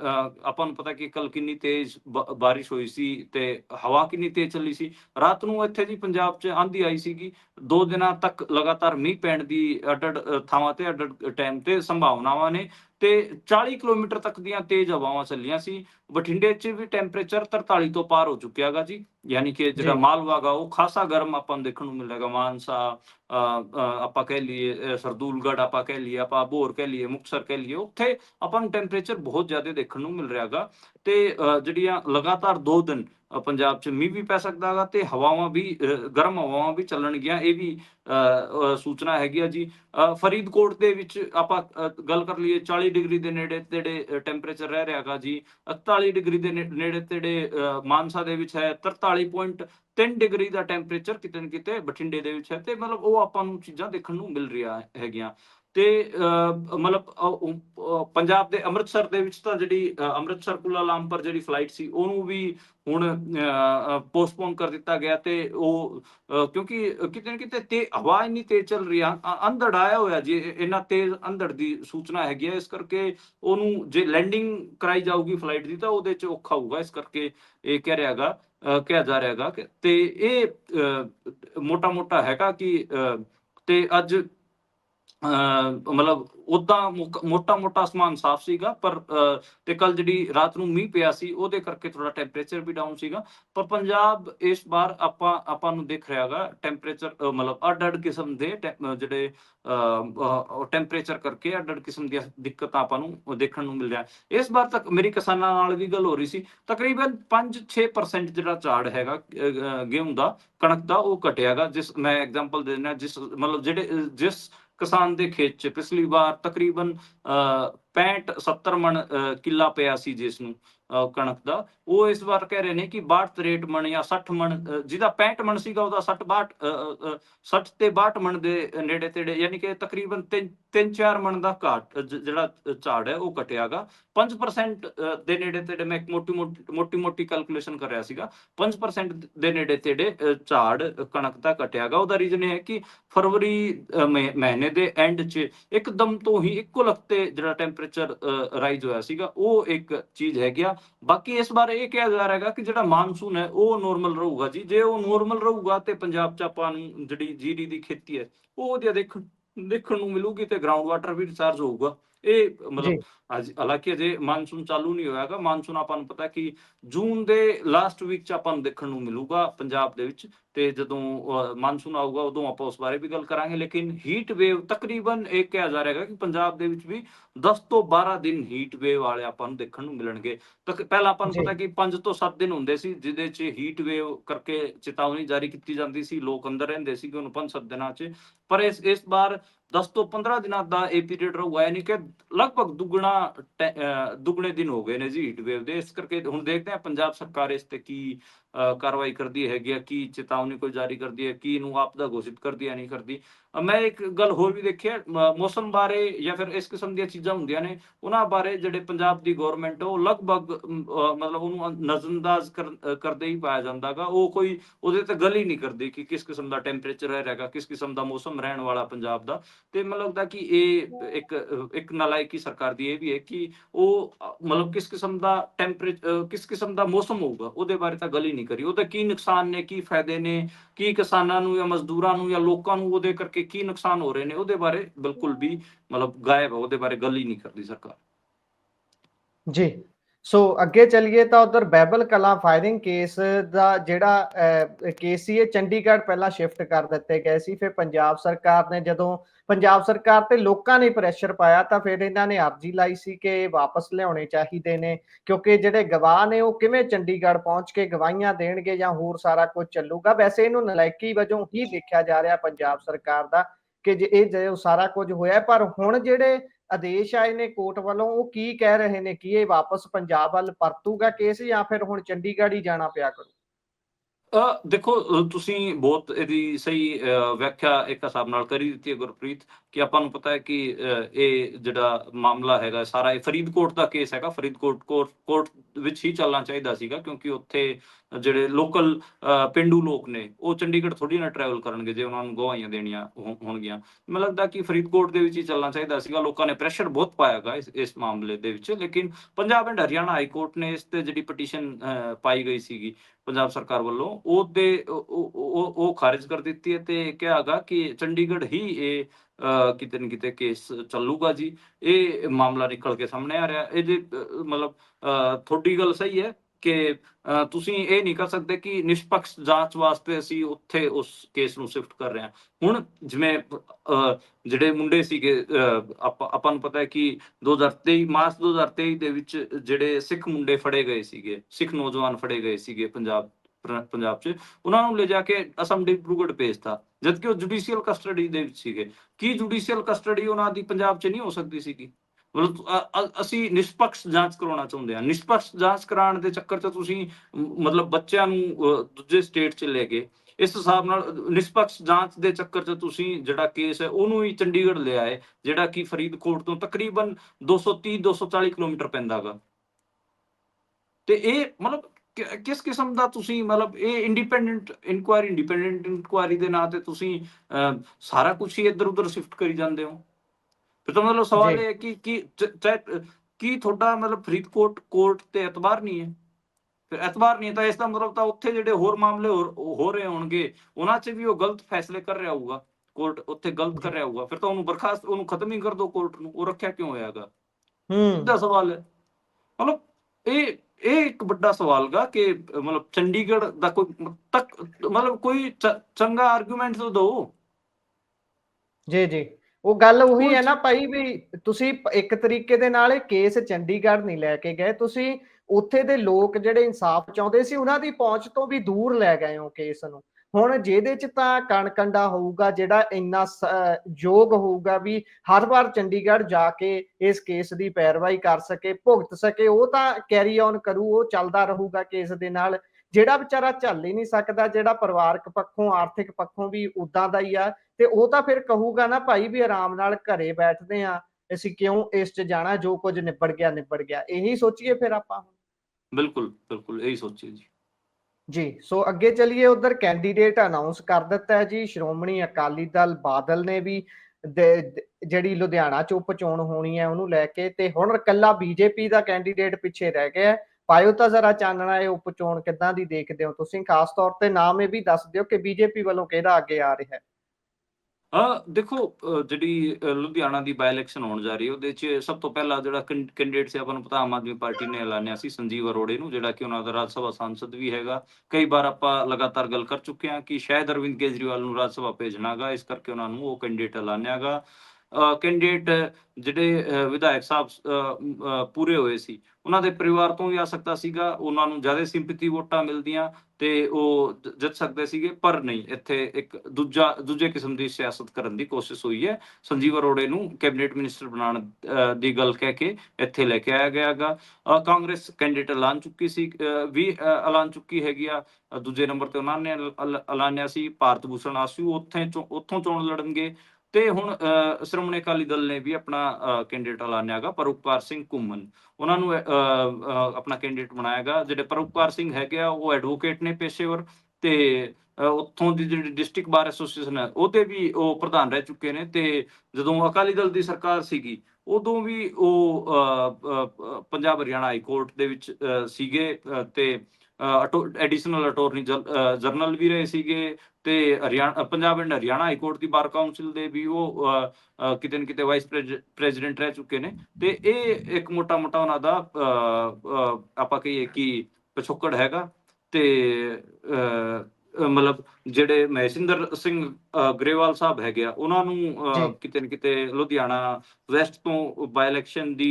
ਆਪਾਂ ਨੂੰ ਪਤਾ ਕਿ ਕੱਲ ਕਿੰਨੀ ਤੇਜ਼ ਬ- ਬਾਰਿਸ਼ ਹੋਈ ਸੀ ਤੇ ਹਵਾ ਕਿੰਨੀ ਤੇਜ਼ ਚੱਲੀ ਸੀ। ਰਾਤ ਨੂੰ ਇੱਥੇ ਜੀ ਪੰਜਾਬ 'ਚ ਆਂਧੀ ਆਈ ਸੀਗੀ। ਦੋ ਦਿਨਾਂ ਤੱਕ ਲਗਾਤਾਰ ਮੀਂਹ ਪੈਣ ਦੀ ਅੱਡ-ਅੱਡ ਥਾਵਾਂ ਤੇ ਅੱਡ-ਅੱਡ ਟਾਈਮ ਤੇ ਸੰਭਾਵਨਾਵਾਂ ਨੇ। ਤੇ 40 ਕਿਲੋਮੀਟਰ ਤੱਕ ਦੀਆਂ ਤੇਜ਼ ਹਵਾਵਾਂ ਚੱਲੀਆਂ ਸੀ। ਬਠਿੰਡੇ 'ਚ ਵੀ ਟੈਂਪਰੇਚਰ 43 ਤੋਂ ਪਾਰ ਹੋ ਚੁੱਕਿਆਗਾ ਜੀ। ਯਾਨੀ ਕਿ ਜਿਹੜਾ ਜੀ। ਮਾਲਵਾ ਗਾ ਉਹ ਖਾਸਾ ਗਰਮ ਆਪਾਂ ਨੂੰ ਦੇਖਣ ਨੂੰ ਮਿਲੇਗਾ ਮਾਨਸਾ ਆਪਾਂ ਕਹਿ ਲਈਏ ਅ, ਸਰਦੂਲਗੜ੍ਹ ਆਪਾਂ ਕਹਿ ਲਈਏ ਆਪਾਂ ਅਬੋਹਰ ਕਹਿ ਲਈਏ ਮੁਕਤਸਰ ਕਹਿ ਲਈਏ ਉੱਥੇ ਆਪਾਂ ਨੂੰ ਟੈਂਪਰੇਚਰ ਬਹੁਤ ਜ਼ਿਆਦਾ ਦੇਖਣ ਨੂੰ ਮਿਲ ਰਿਹਾਗਾ ਤੇ ਜਿਹੜੀਆਂ ਲਗਾਤਾਰ 2 ਦਿਨ ਪੰਜਾਬ 'ਚ ਮੀਂਹ ਵੀ ਪੈ ਸਕਦਾ ਹੈਗਾ ਤੇ ਹਵਾਵਾਂ ਵੀ ਗਰਮ ਹਵਾਵਾਂ ਵੀ ਚੱਲਣਗੀਆਂ ਇਹ ਵੀ ਸੂਚਨਾ ਹੈਗੀ ਆ ਜੀ। ਫਰੀਦਕੋਟ ਦੇ ਵਿੱਚ ਆਪਾਂ ਅ, ਗੱਲ ਕਰ ਲਈਏ 40 ਡਿਗਰੀ ਦੇ ਨੇੜੇ ਤੇੜੇ ਟੈਂਪਰੇਚਰ ਰਹਿ ਰਿਹਾਗਾ ਜੀ। 41 ਡਿਗਰੀ ਦੇ ਨੇੜੇ ਤੇੜੇ ਅ, ਮਾਨਸਾ ਦੇ ਵਿੱਚ ਹੈ 43.3 ਡਿਗਰੀ ਦਾ ਟੈਂਪਰੇਚਰ ਕਿਤੇ ਨਾ ਕਿਤੇ ਬਠਿੰਡੇ ਦੇ ਵਿੱਚ ਹੈ ਤੇ ਮਤਲਬ ਉਹ ਆਪਾਂ ਨੂੰ ਚੀਜ਼ਾਂ ਦੇਖਣ ਨੂੰ ਮਿਲ ਰਹੀਆਂ ਹੈਗੀਆਂ। ਤੇ ਮਤਲਬ ਪੰਜਾਬ ਦੇ ਅੰਮ੍ਰਿਤਸਰ ਦੇ ਵਿੱਚ ਤਾਂ ਜਿਹੜੀ ਅੰਮ੍ਰਿਤਸਰ ਕੁਲਾ ਲਾਮਪਰ ਜਿਹੜੀ ਫਲਾਈਟ ਸੀ, ਉਹਨੂੰ ਵੀ ਹੁਣ ਪੋਸਟਪੋਨ ਕਰ ਦਿੱਤਾ ਗਿਆ ਤੇ ਉਹ ਕਿਉਂਕਿ ਕਿਤੇ ਨਾ ਕਿਤੇ ਤੇ ਹਵਾ ਇੰਨੀ ਤੇਜ਼ ਚੱਲ ਰਹੀ ਆ ਅੰਧੜ ਆਇਆ ਹੋਇਆ ਜੀ ਇੰਨਾ ਤੇਜ਼ ਅੰਧੜ ਦੀ ਸੂਚਨਾ ਹੈਗੀ ਹੈ ਇਸ ਕਰਕੇ ਉਹਨੂੰ ਜੇ ਲੈਂਡਿੰਗ ਕਰਾਈ ਜਾਊਗੀ ਫਲਾਈਟ ਦੀ, ਤਾਂ ਉਹਦੇ ਚ ਔਖਾ ਹੋਊਗਾ, ਇਸ ਕਰਕੇ ਇਹ ਕਹਿ ਰਿਹਾਗਾ ਕਿਹਾ ਜਾ ਰਿਹਾਗਾ ਕਿ, ਤੇ ਇਹ ਮੋਟਾ ਮੋਟਾ ਹੈਗਾ ਕਿ ਤੇ ਅੱਜ ਮਤਲਬ ਉਦਾਂ ਮੋਟਾ ਮੋਟਾ ਅਸਮਾਨ ਸਾਫ਼ ਸੀਗਾ ਪਰ ਤੇ ਕੱਲ ਜਿਹੜੀ ਰਾਤ ਨੂੰ ਮੀਂਹ ਪਿਆ ਸੀ ਉਹਦੇ ਕਰਕੇ ਥੋੜਾ ਟੈਂਪਰੇਚਰ ਵੀ ਡਾਊਨ ਸੀਗਾ। ਪਰ ਪੰਜਾਬ ਇਸ ਵਾਰ ਆਪਾਂ ਆਪਾਂ ਨੂੰ ਦਿਖ ਰਿਹਾਗਾ ਟੈਂਪਰੇਚਰ ਮਤਲਬ ਅੱਡ ਅੱਡ ਕਿਸਮ ਦੇ ਜਿਹੜੇ ਟੈਂਪਰੇਚਰ ਕਰਕੇ ਅੱਡ ਅੱਡ ਕਿਸਮ ਦੀਆਂ ਦਿੱਕਤਾਂ ਆਪਾਂ ਨੂੰ ਦੇਖਣ ਨੂੰ ਮਿਲ ਰਿਹਾ ਇਸ ਵਾਰ ਤੱਕ ਮੇਰੀ ਕਿਸਾਨਾਂ ਨਾਲ ਵੀ ਗੱਲ ਹੋ ਰਹੀ ਸੀ ਤਕਰੀਬਨ 5-6% ਜਿਹੜਾ ਝਾੜ ਹੈਗਾ ਅ, ਗੇਹੂੰ ਦਾ ਕਣਕ ਦਾ ਉਹ ਘਟਿਆਗਾ ਜਿਸ ਮੈਂ ਐਗਜ਼ਾਮਪਲ ਦੇ ਦਿੰਦਾ ਜਿਸ ਮਤਲਬ ਜਿਹੜੇ ਜਿਸ ਕਿਸਾਨ ਦੇ ਖੇਤ 'ਚ ਪਿਛਲੀ ਵਾਰ ਤਕਰੀਬਨ 65 70 ਮਣ ਅ, ਕਿੱਲਾ ਪਿਆ ਸੀ ਜਿਸ ਨੂੰ ਕਣਕ ਦਾ। ਉਹ ਇਸ ਵਾਰ ਕਹਿ ਰਹੇ ਨੇ ਕਿ 62 63 ਮਣ ਜਾਂ 60 ਮਣ ਜਿਹਦਾ 65 ਮਣ ਸੀਗਾ ਉਹਦਾ 60 62 ਅ, ਅ, 60 ਤੇ 62 ਮਣ ਦੇ ਨੇੜੇ ਤੇੜੇ ਯਾਨੀ ਕਿ ਤਕਰੀਬਨ 3 3 4 ਮਣ ਦਾ ਘਾਟ ਜਿਹੜਾ ਝਾੜ ਹੈ ਉਹ ਘਟਿਆਗਾ। 5% ਅ, ਦੇ ਨੇੜੇ ਤੇੜੇ ਮੈਂ ਇੱਕ ਮੋਟੀ ਮੋਟੀ ਮੋਟੀ ਕੈਲਕੂਲੇਸ਼ਨ ਕਰ ਰਿਹਾ ਸੀਗਾ। 5% ਦੇ ਨੇੜੇ ਤੇੜੇ ਝਾੜ ਕਣਕ ਦਾ ਘਟਿਆਗਾ। ਉਹਦਾ ਰੀਜ਼ਨ ਇਹ ਹੈ ਕਿ ਫਰਵਰੀ ਮਹੀਨੇ ਦੇ ਐਂਡ 'ਚ ਇੱਕਦਮ ਤੋਂ ਹੀ ਇੱਕੋ ਲਖਤੇ ਜਿਹੜਾ ਟੈਂਪਰੇਚਰ ਰਾਈਜ਼ ਹੋਇਆ ਸੀਗਾ ਉਹ ਇੱਕ ਚੀਜ਼ ਹੈਗੀ ਆ। ਬਾਕੀ ਇਸ ਬਾਰੇ ਇਹ ਕਿਹਾ ਜਾ ਰਿਹਾ ਹੈਗਾ ਕਿ ਜਿਹੜਾ ਮਾਨਸੂਨ ਹੈ ਉਹ ਨੋਰਮਲ ਰਹੂਗਾ ਜੀ। ਜੇ ਉਹ ਨੋਰਮਲ ਰਹੂਗਾ ਤੇ ਪੰਜਾਬ 'ਚ ਆਪਾਂ ਨੂੰ ਜਿਹੜੀ ਜੀਰੀ ਦੀ ਖੇਤੀ ਹੈ ਉਹ ਵਧੀਆ ਦੇਖਣ ਦੇਖਣ ਨੂੰ ਮਿਲੂਗੀ ਤੇ ਗਰਾਊਂਡ ਵਾਟਰ ਵੀ ਰਿਚਾਰਜ ਹੋਊਗਾ। ਇਹ ਮਤਲਬ ਅੱਜ ਹਾਲਾਂਕਿ ਅਜੇ ਮਾਨਸੂਨ ਚਾਲੂ ਨਹੀਂ ਹੋਇਆਗਾ ਮਾਨਸੂਨ ਆਪਾਂ ਨੂੰ ਪਤਾ ਕਿ ਜੂਨ ਦੇ ਲਾਸਟ ਵੀਕ 'ਚ ਆਪਾਂ ਨੂੰ ਦੇਖਣ ਨੂੰ ਮਿਲੂਗਾ ਪੰਜਾਬ ਦੇ ਵਿੱਚ ਤੇ ਜਦੋਂ ਮਾਨਸੂਨ ਆਊਗਾ ਉਦੋਂ ਆਪਾਂ ਉਸ ਬਾਰੇ ਵੀ ਗੱਲ ਕਰਾਂਗੇ। ਲੇਕਿਨ ਹੀਟ ਵੇਵ ਤਕਰੀਬਨ ਇਹ ਕਿਹਾ ਜਾ ਰਿਹਾ ਹੈਗਾ ਕਿ ਪੰਜਾਬ ਦੇ ਵਿੱਚ ਵੀ 10 ਤੋਂ 12 ਦਿਨ ਹੀਟ ਵੇਵ ਵਾਲੇ ਆਪਾਂ ਨੂੰ ਦੇਖਣ ਨੂੰ ਮਿਲਣਗੇ। ਤੱਕ ਪਹਿਲਾਂ ਆਪਾਂ ਨੂੰ ਪਤਾ ਕਿ 5 ਤੋਂ 7 ਦਿਨ ਹੁੰਦੇ ਸੀ ਜਿਹਦੇ 'ਚ ਹੀਟ ਵੇਵ ਕਰਕੇ ਚੇਤਾਵਨੀ ਜਾਰੀ ਕੀਤੀ ਜਾਂਦੀ ਸੀ। ਲੋਕ ਅੰਦਰ ਰਹਿੰਦੇ ਸੀ ਕਿ ਉਹਨੂੰ 5-7 ਦਿਨਾਂ 'ਚ ਪਰ ਇਸ ਇਸ ਵਾਰ 10 ਤੋਂ 15 ਦਿਨਾਂ ਦਾ ਇਹ ਪੀਰੀਅਡ ਰਹੂਗਾ, ਯਾਨੀ ਕਿ ਲਗਭਗ ਦੁੱਗਣਾ ਦੁੱਗਣੇ ਦਿਨ ਹੋ ਗਏ ਨੇ ਜੀ ਹੀਟ ਵੇਵ ਦੇ। ਇਸ ਕਰਕੇ ਹੁਣ ਦੇਖਦੇ ਹਾਂ ਪੰਜਾਬ ਸਰਕਾਰ ਇਸ ਤੇ ਕੀ ਕਾਰਵਾਈ ਕਰਦੀ ਹੈਗੀ ਆ, ਕੀ ਚੇਤਾਵਨੀ ਕੋਈ ਜਾਰੀ ਕਰਦੀ ਹੈ, ਕੀ ਨੂੰ ਆਪਦਾ ਘੋਸ਼ਿਤ ਕਰਦੀ ਹੈ ਨਹੀਂ ਕਰਦੀ। ਮੈਂ ਇੱਕ ਗੱਲ ਹੋਰ ਵੀ ਦੇਖਿਆ ਮੌਸਮ ਬਾਰੇ ਜਾਂ ਫਿਰ ਇਸ ਕਿਸਮ ਦੀਆਂ ਚੀਜ਼ਾਂ ਹੁੰਦੀਆਂ ਨੇ, ਉਹਨਾਂ ਬਾਰੇ ਜਿਹੜੇ ਪੰਜਾਬ ਦੀ ਗਵਰਨਮੈਂਟ ਉਹ ਲਗਭਗ ਮਤਲਬ ਉਹਨੂੰ ਨਜ਼ਰਅੰਦਾਜ਼ ਕਰਦੇ ਹੀ ਪਾਇਆ ਜਾਂਦਾਗਾ ਉਹ ਕੋਈ ਉਹਦੇ ਤੇ ਗੱਲ ਹੀ ਨਹੀਂ ਕਰਦੀ ਕਿ ਕਿਸ ਕਿਸਮ ਦਾ ਟੈਂਪਰੇਚਰ ਰਹੇਗਾ, ਕਿਸ ਕਿਸਮ ਦਾ ਮੌਸਮ ਰਹਿਣ ਵਾਲਾ ਪੰਜਾਬ ਦਾ। ਤੇ ਮੈਨੂੰ ਲੱਗਦਾ ਕਿ ਇਹ ਇੱਕ ਇੱਕ ਨਲਾਇਕੀ ਸਰਕਾਰ ਦੀ ਇਹ ਵੀ ਹੈ ਕਿ ਉਹ ਮਤਲਬ ਕਿਸ ਕਿਸਮ ਦਾ ਟੈਂਪਰੇਚਰ ਕਿਸ ਕਿਸਮ ਦਾ ਮੌਸਮ ਹੋਊਗਾ, ਉਹਦੇ ਬਾਰੇ ਤਾਂ ਗੱਲ ਹੀ ਨਹੀਂ ਕਰੀ, ਉਹਦੇ ਕੀ ਨੁਕਸਾਨ ਨੇ, ਕੀ ਫਾਇਦੇ ਨੇ, ਕੀ ਕਿਸਾਨਾਂ ਨੂੰ ਜਾਂ ਮਜ਼ਦੂਰਾਂ ਨੂੰ ਜਾਂ ਲੋਕਾਂ ਨੂੰ ਉਹਦੇ ਕਰਕੇ ਕੀ ਨੁਕਸਾਨ ਹੋ ਰਹੇ ਨੇ, ਉਹਦੇ ਬਾਰੇ ਬਿਲਕੁਲ ਵੀ ਮਤਲਬ ਗਾਇਬ ਹੈ ਉਹਦੇ ਬਾਰੇ ਗੱਲ ਹੀ ਨਹੀਂ ਕਰਦੀ ਸਰਕਾਰ। ਜੀ। ਸੋ ਅੱਗੇ ਚੱਲੀਏ ਤਾਂ ਉਧਰ ਬੈਬਲ ਕਲਾ ਫਾਇਰਿੰਗ ਕੇਸ ਦਾ ਜਿਹੜਾ ਕੇਸ ਸੀ, ਇਹ ਚੰਡੀਗੜ੍ਹ ਪਹਿਲਾਂ ਸ਼ਿਫਟ ਕਰ ਦਿੱਤੇ ਗਏ ਸੀ। ਫਿਰ ਪੰਜਾਬ ਸਰਕਾਰ ਨੇ ਜਦੋਂ ਪੰਜਾਬ ਸਰਕਾਰ ਤੇ ਲੋਕਾਂ ਨੇ ਪ੍ਰੈਸ਼ਰ ਪਾਇਆ ਤਾਂ ਫਿਰ ਇਹਨਾਂ ਨੇ ਅਰਜ਼ੀ ਲਾਈ ਸੀ ਕਿ ਇਹ ਵਾਪਸ ਲਿਆਉਣੇ ਚਾਹੀਦੇ ਨੇ। ਕਿਉਂਕਿ ਜਿਹੜੇ ਗਵਾਹ ਨੇ, ਉਹ ਕਿਵੇਂ ਚੰਡੀਗੜ੍ਹ ਪਹੁੰਚ ਕੇ ਗਵਾਹੀਆਂ ਦੇਣਗੇ ਜਾਂ ਹੋਰ ਸਾਰਾ ਕੁਝ ਚੱਲੂਗਾ? ਵੈਸੇ ਇਹਨੂੰ ਨਲਾਇਕੀ ਵਜੋਂ ਹੀ ਦੇਖਿਆ ਜਾ ਰਿਹਾ ਪੰਜਾਬ ਸਰਕਾਰ ਦਾ ਕਿ ਜੇ ਇਹ, ਜੋ ਸਾਰਾ ਕੁਝ ਹੋਇਆ, ਪਰ ਹੁਣ ਜਿਹੜੇ ਆਦੇਸ਼ ਆਏ ਨੇ, ਕੋਰਟ ਵੱਲੋਂ ਉਹ ਕੀ ਕਹਿ ਰਹੇ ਨੇ, ਕਿ ਇਹ ਵਾਪਸ ਪੰਜਾਬ ਵੱਲ ਪਰਤੂਗਾ ਕੇਸ ਜਾਂ ਫਿਰ ਹੁਣ ਚੰਡੀਗੜ੍ਹ ਹੀ ਜਾਣਾ ਪਿਆ ਕਰੂ? ਦੇਖੋ ਤੁਸੀਂ ਬਹੁਤ ਇਹਦੀ ਸਹੀ ਅ, ਵਿਆਖਿਆ ਇੱਕ ਹਿਸਾਬ ਨਾਲ ਕਰੀ ਦਿੱਤੀ ਹੈ ਗੁਰਪ੍ਰੀਤ ਕਿ ਆਪਾਂ ਨੂੰ ਪਤਾ ਹੈ ਕਿ ਇਹ ਜਿਹੜਾ ਮਾਮਲਾ ਹੈਗਾ ਸਾਰਾ ਇਹ ਫਰੀਦਕੋਟ ਦਾ ਕੇਸ ਹੈਗਾ। ਫਰੀਦਕੋਟ ਕੋਰਟ ਵਿੱਚ ਹੀ ਚੱਲਣਾ ਚਾਹੀਦਾ ਸੀਗਾ ਕਿਉਂਕਿ ਉੱਥੇ ਜਿਹੜੇ ਲੋਕਲ ਪਿੰਡੂ ਲੋਕ ਨੇ ਉਹ ਚੰਡੀਗੜ੍ਹ ਥੋੜੀ ਨਾ ਟਰੈਵਲ ਕਰਨਗੇ ਜੇ ਉਹਨਾਂ ਨੂੰ ਗਵਾਹੀਆਂ ਦੇਣੀਆਂ ਹੋਣਗੀਆਂ। ਮੈਨੂੰ ਲੱਗਦਾ ਕਿ ਫਰੀਦਕੋਟ ਦੇ ਵਿੱਚ ਹੀ ਚੱਲਣਾ ਚਾਹੀਦਾ ਸੀਗਾ ਲੋਕਾਂ ਨੇ ਪ੍ਰੈਸ਼ਰ ਬਹੁਤ ਪਾਇਆਗਾ ਇਸ ਇਸ ਮਾਮਲੇ ਦੇ ਵਿੱਚ। ਲੇਕਿਨ Punjab and Haryana high court ਨੇ ਇਸ ਤੇ ਜਿਹੜੀ ਪਟੀਸ਼ਨ ਪਾਈ ਗਈ ਸੀਗੀ ਪੰਜਾਬ ਸਰਕਾਰ ਵੱਲੋਂ ਉਹਦੇ ਉਹ- ਉਹ ਉਹ- ਉਹ ਖਾਰਿਜ ਕਰ ਦਿੱਤੀ ਹੈ ਤੇ ਕਿਹਾਗਾ ਕਿ ਚੰਡੀਗੜ੍ਹ ਹੀ ਇਹ ਅ, ਕਿਤੇ ਨਾ ਕਿਤੇ ਕੇਸ ਚੱਲੂਗਾ ਜੀ। ਇਹ ਮਾਮਲਾ ਨਿਕਲ ਕੇ ਸਾਹਮਣੇ ਆ ਰਿਹਾ। ਇਹ ਜੇ ਮਤਲਬ ਅ, ਤੁਹਾਡੀ ਗੱਲ ਸਹੀ ਹੈ। ਕਿ ਤੁਸੀਂ ਇਹ ਨਹੀਂ ਕਰ ਸਕਦੇ ਕਿ ਨਿਸ਼ਪਕਸ਼ ਜਾਂਚ ਵਾਸਤੇ ਅਸੀਂ ਉੱਥੇ ਉਸ ਕੇਸ ਨੂੰ ਸ਼ਿਫਟ ਕਰ ਰਹੇ ਹਾਂ। ਹੁਣ ਜਿਵੇਂ ਜਿਹੜੇ ਮੁੰਡੇ ਸੀਗੇ ਆਪਾਂ ਨੂੰ ਪਤਾ ਹੈ ਕਿ 2023 ਮਾਰਚ 2023 ਦੇ ਵਿੱਚ ਜਿਹੜੇ ਸਿੱਖ ਮੁੰਡੇ ਫੜੇ ਗਏ ਸੀਗੇ, ਸਿੱਖ ਨੌਜਵਾਨ ਫੜੇ ਗਏ ਸੀਗੇ ਪੰਜਾਬ ਪੰਜਾਬ 'ਚ, ਉਹਨਾਂ ਨੂੰ ਲੈ ਜਾ ਕੇ ਅਸਮ ਡਿਬਰੂਗੜ੍ਹ ਭੇਜਤਾ ਜਦਕਿ ਉਹ ਜੁਡੀਸ਼ੀਅਲ ਕਸਟਡੀ ਦੇ ਵਿੱਚ ਸੀਗੇ। ਕੀ ਜੁਡੀਸ਼ੀਅਲ ਕਸਟਡੀ ਉਹਨਾਂ ਦੀ ਪੰਜਾਬ 'ਚ ਨਹੀਂ ਹੋ ਸਕਦੀ ਸੀਗੀ? ਅਸੀਂ ਨਿਸ਼ਪਕਸ਼ ਜਾਂਚ ਕਰਾਉਣਾ ਚਾਹੁੰਦੇ ਹਾਂ। ਨਿਸ਼ਪਕਸ਼ ਜਾਂਚ ਕਰਾਉਣ ਦੇ ਚੱਕਰ 'ਚ ਤੁਸੀਂ ਮਤਲਬ ਬੱਚਿਆਂ ਨੂੰ ਦੂਜੇ ਸਟੇਟ 'ਚ ਲੈ ਗਏ ਇਸ ਹਿਸਾਬ ਨਾਲ ਨਿਸ਼ਪਕਸ਼ ਜਾਂਚ ਦੇ ਚੱਕਰ 'ਚ ਤੁਸੀਂ ਜਿਹੜਾ ਕੇਸ ਹੈ ਉਹਨੂੰ ਹੀ ਚੰਡੀਗੜ੍ਹ ਲਿਆ ਹੈ ਜਿਹੜਾ ਕਿ ਫਰੀਦਕੋਟ ਤੋਂ ਤਕਰੀਬਨ 230 240 ਕਿਲੋਮੀਟਰ ਪੈਂਦਾਗਾ ਤੇ ਇਹ ਮਤਲਬ ਕਿਸ ਕਿਸਮ ਦਾ ਤੁਸੀਂ ਮਤਲਬ ਇਹ ਇੰਡੀਪੈਂਡੈਂਟ ਇਨਕੁਆਇਰੀ ਇੰਡੀਪੈਂਡੈਂਟ ਇਨਕੁਆਇਰੀ ਦੇ ਨਾਂ ਤੇ ਤੁਸੀਂ ਅਹ, ਸਾਰਾ ਕੁਝ ਹੀ ਇੱਧਰ ਉੱਧਰ ਸ਼ਿਫਟ ਕਰੀ ਜਾਂਦੇ ਹੋ? ਫਿਰ ਤਾਂ ਮਤਲਬ ਸਵਾਲ। ਇਹ ਹੈ ਕਿ ਕੀ ਕੀ ਤੁਹਾਡਾ ਮਤਲਬ ਫਰੀਦਕੋਟ ਕੋਰਟ ਤੇ ਐਤਬਾਰ ਨਹੀਂ ਹੈ? ਫਿਰ ਐਤਬਾਰ ਨਹੀਂ ਤਾਂ ਇਸ ਦਾ ਮਤਲਬ ਤਾਂ ਉੱਥੇ ਜਿਹੜੇ ਹੋਰ ਮਾਮਲੇ ਹੋ ਰਹੇ ਹੋਣਗੇ ਉਹਨਾਂ 'ਚ ਵੀ ਉਹ ਗਲਤ ਫੈਸਲੇ ਕਰ ਰਿਹਾ ਹੋਊਗਾ। ਕੋਰਟ ਉੱਥੇ ਗਲਤ ਕਰ ਰਿਹਾ ਹੋਊਗਾ। ਫਿਰ ਤਾਂ ਉਹਨੂੰ ਬਰਖਾਸਤ ਉਹਨੂੰ ਖਤਮ ਹੀ ਕਰ ਦਿਓ ਕੋਰਟ ਨੂੰ। ਉਹ ਰੱਖਿਆ ਕਿਉਂ ਹੋਇਆਗਾ? ਹੂੰ। ਸਿੱਧਾ ਸਵਾਲ ਹੈ। ਮਤਲਬ ਇਹ ਇਹ ਇੱਕ ਵੱਡਾ ਸਵਾਲ ਗਾ ਕਿ ਮਤਲਬ ਚੰਡੀਗੜ੍ਹ ਦਾ ਕੋਈ ਤੱਕ ਮਤਲਬ ਕੋਈ ਚੰਗਾ ਆਰਗੂਮੈਂਟ ਤਾਂ ਦਿਓ। ਜੀ ਜੀ। ਉਹ ਗੱਲ ਉਹੀ ਹੈ ਨਾ ਭਾਈ ਵੀ ਤੁਸੀਂ ਇੱਕ ਤਰੀਕੇ ਦੇ ਨਾਲ ਇਹ ਕੇਸ ਚੰਡੀਗੜ੍ਹ ਨਹੀਂ ਲੈ ਕੇ ਗਏ ਤੁਸੀਂ ਉੱਥੇ ਦੇ ਲੋਕ ਜਿਹੜੇ ਇਨਸਾਫ ਚਾਹੁੰਦੇ ਸੀ ਉਹਨਾਂ ਦੀ ਪਹੁੰਚ ਤੋਂ ਵੀ ਦੂਰ ਲੈ ਗਏ ਹੋ ਕੇਸ ਨੂੰ। ਹੁਣ ਜਿਹਦੇ ਚ ਤਾਂ ਕਣਕੰਡਾ ਹੋਊਗਾ ਜਿਹੜਾ ਇੰਨਾ ਯੋਗ ਹੋਊਗਾ ਵੀ ਹਰ ਵਾਰ ਚੰਡੀਗੜ੍ਹ ਜਾ ਕੇ ਇਸ ਕੇਸ ਦੀ ਪੈਰਵਾਈ ਕਰ ਸਕੇ ਭੁਗਤ ਸਕੇ ਉਹ ਤਾਂ ਕੈਰੀ ਔਨ ਕਰੂ ਉਹ ਚੱਲਦਾ ਰਹੂਗਾ ਕੇਸ ਦੇ ਨਾਲ। ਜਿਹੜਾ ਵਿਚਾਰਾ ਝੱਲ ਹੀ ਨਹੀਂ ਸਕਦਾ ਜਿਹੜਾ ਪਰਿਵਾਰਕ ਪੱਖੋਂ ਆਰਥਿਕ ਪੱਖੋਂ ਵੀ ਉਦਾਂ ਦਾ ਹੀ ਆ ਤੇ ਉਹ ਤਾਂ ਫਿਰ ਕਹੂਗਾ ਨਾ ਭਾਈ ਵੀ ਆਰਾਮ ਨਾਲ ਘਰੇ ਬੈਠਦੇ ਆ ਅਸੀਂ ਕਿਉਂ ਇਸ 'ਚ ਜਾਣਾ ਜੋ ਕੁਝ ਨਿਬੜ ਗਿਆ ਨਿਬੜ ਗਿਆ। ਇਹੀ ਸੋਚੀਏ ਫਿਰ ਆਪਾਂ ਬਿਲਕੁਲ ਬਿਲਕੁਲ ਇਹੀ ਸੋਚੀਏ ਜੀ। ਜੀ ਸੋ ਅੱਗੇ ਚਲਿਏ ਉਧਰ ਕੈਂਡੀਡੇਟ ਅਨਾਉਂਸ ਕਰ ਦਿੱਤਾ ਹੈ ਜੀ ਸ਼੍ਰੋਮਣੀ ਅਕਾਲੀ ਦਲ ਬਾਦਲ ਨੇ ਵੀ ਜਿਹੜੀ ਲੁਧਿਆਣਾ ਚ ਉਪ ਚੋਣ ਹੋਣੀ ਹੈ ਉਹਨੂੰ ਲੈ ਕੇ ਤੇ ਹੁਣ ਇਕੱਲਾ ਬੀਜੇਪੀ ਦਾ ਕੈਂਡੀਡੇਟ ਪਿੱਛੇ ਰਹਿ ਗਿਆ ਹੈ। ਪਾਇਓ ਤਾਂ ਜ਼ਰਾ ਚਾਨਣਾ ਇਹ ਉਪ ਕਿੱਦਾਂ ਦੀ ਦੇਖਦੇ ਹੋ ਤੁਸੀਂ? ਖਾਸ ਤੌਰ ਤੇ ਨਾਮ ਇਹ ਵੀ ਦੱਸ ਦਿਓ ਕਿ ਬੀਜੇਪੀ ਵੱਲੋਂ ਕਿਹਦਾ ਅੱਗੇ ਆ ਰਿਹਾ ਹੈ? ਆ ਦੇਖੋ ਜਿਹੜੀ ਲੁਧਿਆਣਾ ਦੀ ਬਾਈ ਇਲੈਕਸ਼ਨ ਹੋਣ ਜਾ ਰਹੀ ਹੈ, ਉਹਦੇ 'ਚ ਸਭ ਤੋਂ ਪਹਿਲਾਂ ਜਿਹੜਾ ਕੈਂਡੀਡੇਟ ਸੀ ਆਪਾਂ ਨੂੰ ਪਤਾ ਆਮ ਆਦਮੀ ਪਾਰਟੀ ਨੇ ਐਲਾਨਿਆ ਸੀ, ਸੰਜੀਵ ਅਰੋੜੇ ਨੂੰ, ਜਿਹੜਾ ਕਿ ਉਹਨਾਂ ਦਾ ਰਾਜ ਸਭਾ ਸੰਸਦ ਵੀ ਹੈਗਾ। ਕਈ ਵਾਰ ਆਪਾਂ ਲਗਾਤਾਰ ਗੱਲ ਕਰ ਚੁੱਕੇ ਹਾਂ ਕਿ ਸ਼ਾਇਦ ਅਰਵਿੰਦ ਕੇਜਰੀਵਾਲ ਨੂੰ ਰਾਜ ਸਭਾ ਭੇਜਣਾਗਾ, ਇਸ ਕਰਕੇ ਉਹਨਾਂ ਨੂੰ ਉਹ ਕੈਂਡੀਡੇਟ ਐਲਾਨਿਆਗਾ। ਕੈਂਡੀਡੇਟ ਜਿਹੜੇ ਵਿਧਾਇਕ ਸਾਹਿਬ ਪੂਰੇ ਹੋਏ ਸੀ। ਉਹਨਾਂ ਦੇ ਪਰਿਵਾਰ ਤੋਂ ਵੀ ਆ ਸਕਦਾ ਸੀਗਾ ਉਹਨਾਂ ਨੂੰ ਜ਼ਿਆਦਾ ਸਿੰਪਥੀ ਵੋਟਾਂ ਮਿਲਦੀਆਂ ਤੇ ਉਹ ਜਿੱਤ ਸਕਦੇ ਸੀਗੇ ਪਰ ਨਹੀਂ ਇੱਥੇ ਇੱਕ ਦੂਜਾ ਦੂਜੇ ਕਿਸਮ ਦੀ ਸਿਆਸਤ ਕਰਨ ਦੀ ਕੋਸ਼ਿਸ਼ ਹੋਈ ਹੈ। ਸੰਜੀਵ ਅਰੋੜੇ ਨੂੰ ਕੈਬਨਿਟ ਮਿਨਿਸਟਰ ਬਣਾਉਣ ਦੀ ਗੱਲ ਕਹਿ ਕੇ ਇੱਥੇ ਲੈ ਕੇ ਆਇਆ ਗਿਆਗਾ। ਅ, ਕਾਂਗਰਸ ਕੈਂਡੀਡੇਟ ਐਲਾਨ ਚੁੱਕੀ ਸੀ ਅ, ਵੀ ਐਲਾਨ ਚੁੱਕੀ ਹੈਗੀ ਆ। ਦੂਜੇ ਨੰਬਰ ਤੇ ਉਹਨਾਂ ਨੇ ਐਲਾਨਿਆ ਸੀ ਭਾਰਤ ਭੂਸ਼ਣ ਆਸੂ ਉੱਥੇ ਉੱਥੋਂ ਚੋਣ ਲੜਨਗੇ। ਤੇ ਹੁਣ ਸ਼੍ਰੋਮਣੀ ਅਕਾਲੀ ਦਲ ਨੇ ਵੀ ਆਪਣਾ ਕੈਂਡੀਡੇਟ ਐਲਾਨਿਆਗਾ ਪਰਉਪਕਾਰ ਸਿੰਘ ਘੁੰਮਨ ਉਹਨਾਂ ਨੂੰ ਆਪਣਾ ਕੈਂਡੀਡੇਟ ਬਣਾਇਆਗਾ ਜਿਹੜੇ ਪਰਉਪਕਾਰ ਸਿੰਘ ਹੈਗੇ ਆ, ਉਹ ਐਡਵੋਕੇਟ ਨੇ ਪੇਸ਼ੇਵਰ ਤੇ ਉੱਥੋਂ ਦੀ ਜਿਹੜੀ ਡਿਸਟ੍ਰਿਕਟ ਬਾਰ ਐਸੋਸੀਏਸ਼ਨ ਹੈ, ਉਹਦੇ ਵੀ ਉਹ ਪ੍ਰਧਾਨ ਰਹਿ ਚੁੱਕੇ ਨੇ ਤੇ ਜਦੋਂ ਅਕਾਲੀ ਦਲ ਦੀ ਸਰਕਾਰ ਸੀਗੀ, ਉਦੋਂ ਵੀ ਉਹ ਪੰਜਾਬ ਹਰਿਆਣਾ ਹਾਈ ਕੋਰਟ ਦੇ ਵਿੱਚ ਸੀਗੇ ਤੇ ਐਡੀਸ਼ਨਲ ਅਟਾਰਨੀ ਜਨਰਲ ਵੀ ਰਹੇ ਸੀਗੇ ਤੇ Haryana Punjab and Haryana high court the bar council ਦੇ ਵੀ ਉਹ ਕਿਤੇ ਨਾ ਕਿਤੇ ਵਾਈਸ ਪ੍ਰੈਜ਼ੀਡੈਂਟ ਰਹਿ ਚੁੱਕੇ ਨੇ ਤੇ ਇਹ ਇੱਕ ਮੋਟਾ ਮੋਟਾ ਉਹਨਾਂ ਦਾ ਅ, ਆਪਾਂ ਕਹੀਏ ਕਿ ਪਿਛੋਕੜ ਹੈਗਾ ਤੇ ਅ, ਮਤਲਬ ਜਿਹੜੇ ਮਹਿਸਿੰਦਰ ਸਿੰਘ ਗਰੇਵਾਲ ਸਾਹਿਬ ਹੈਗੇ ਆ ਉਹਨਾਂ ਨੂੰ। ਕਿਤੇ ਨਾ ਕਿਤੇ ਲੁਧਿਆਣਾ ਵੈਸਟ ਤੋਂ ਬਾਈ ਇਲੈਕਸ਼ਨ ਦੀ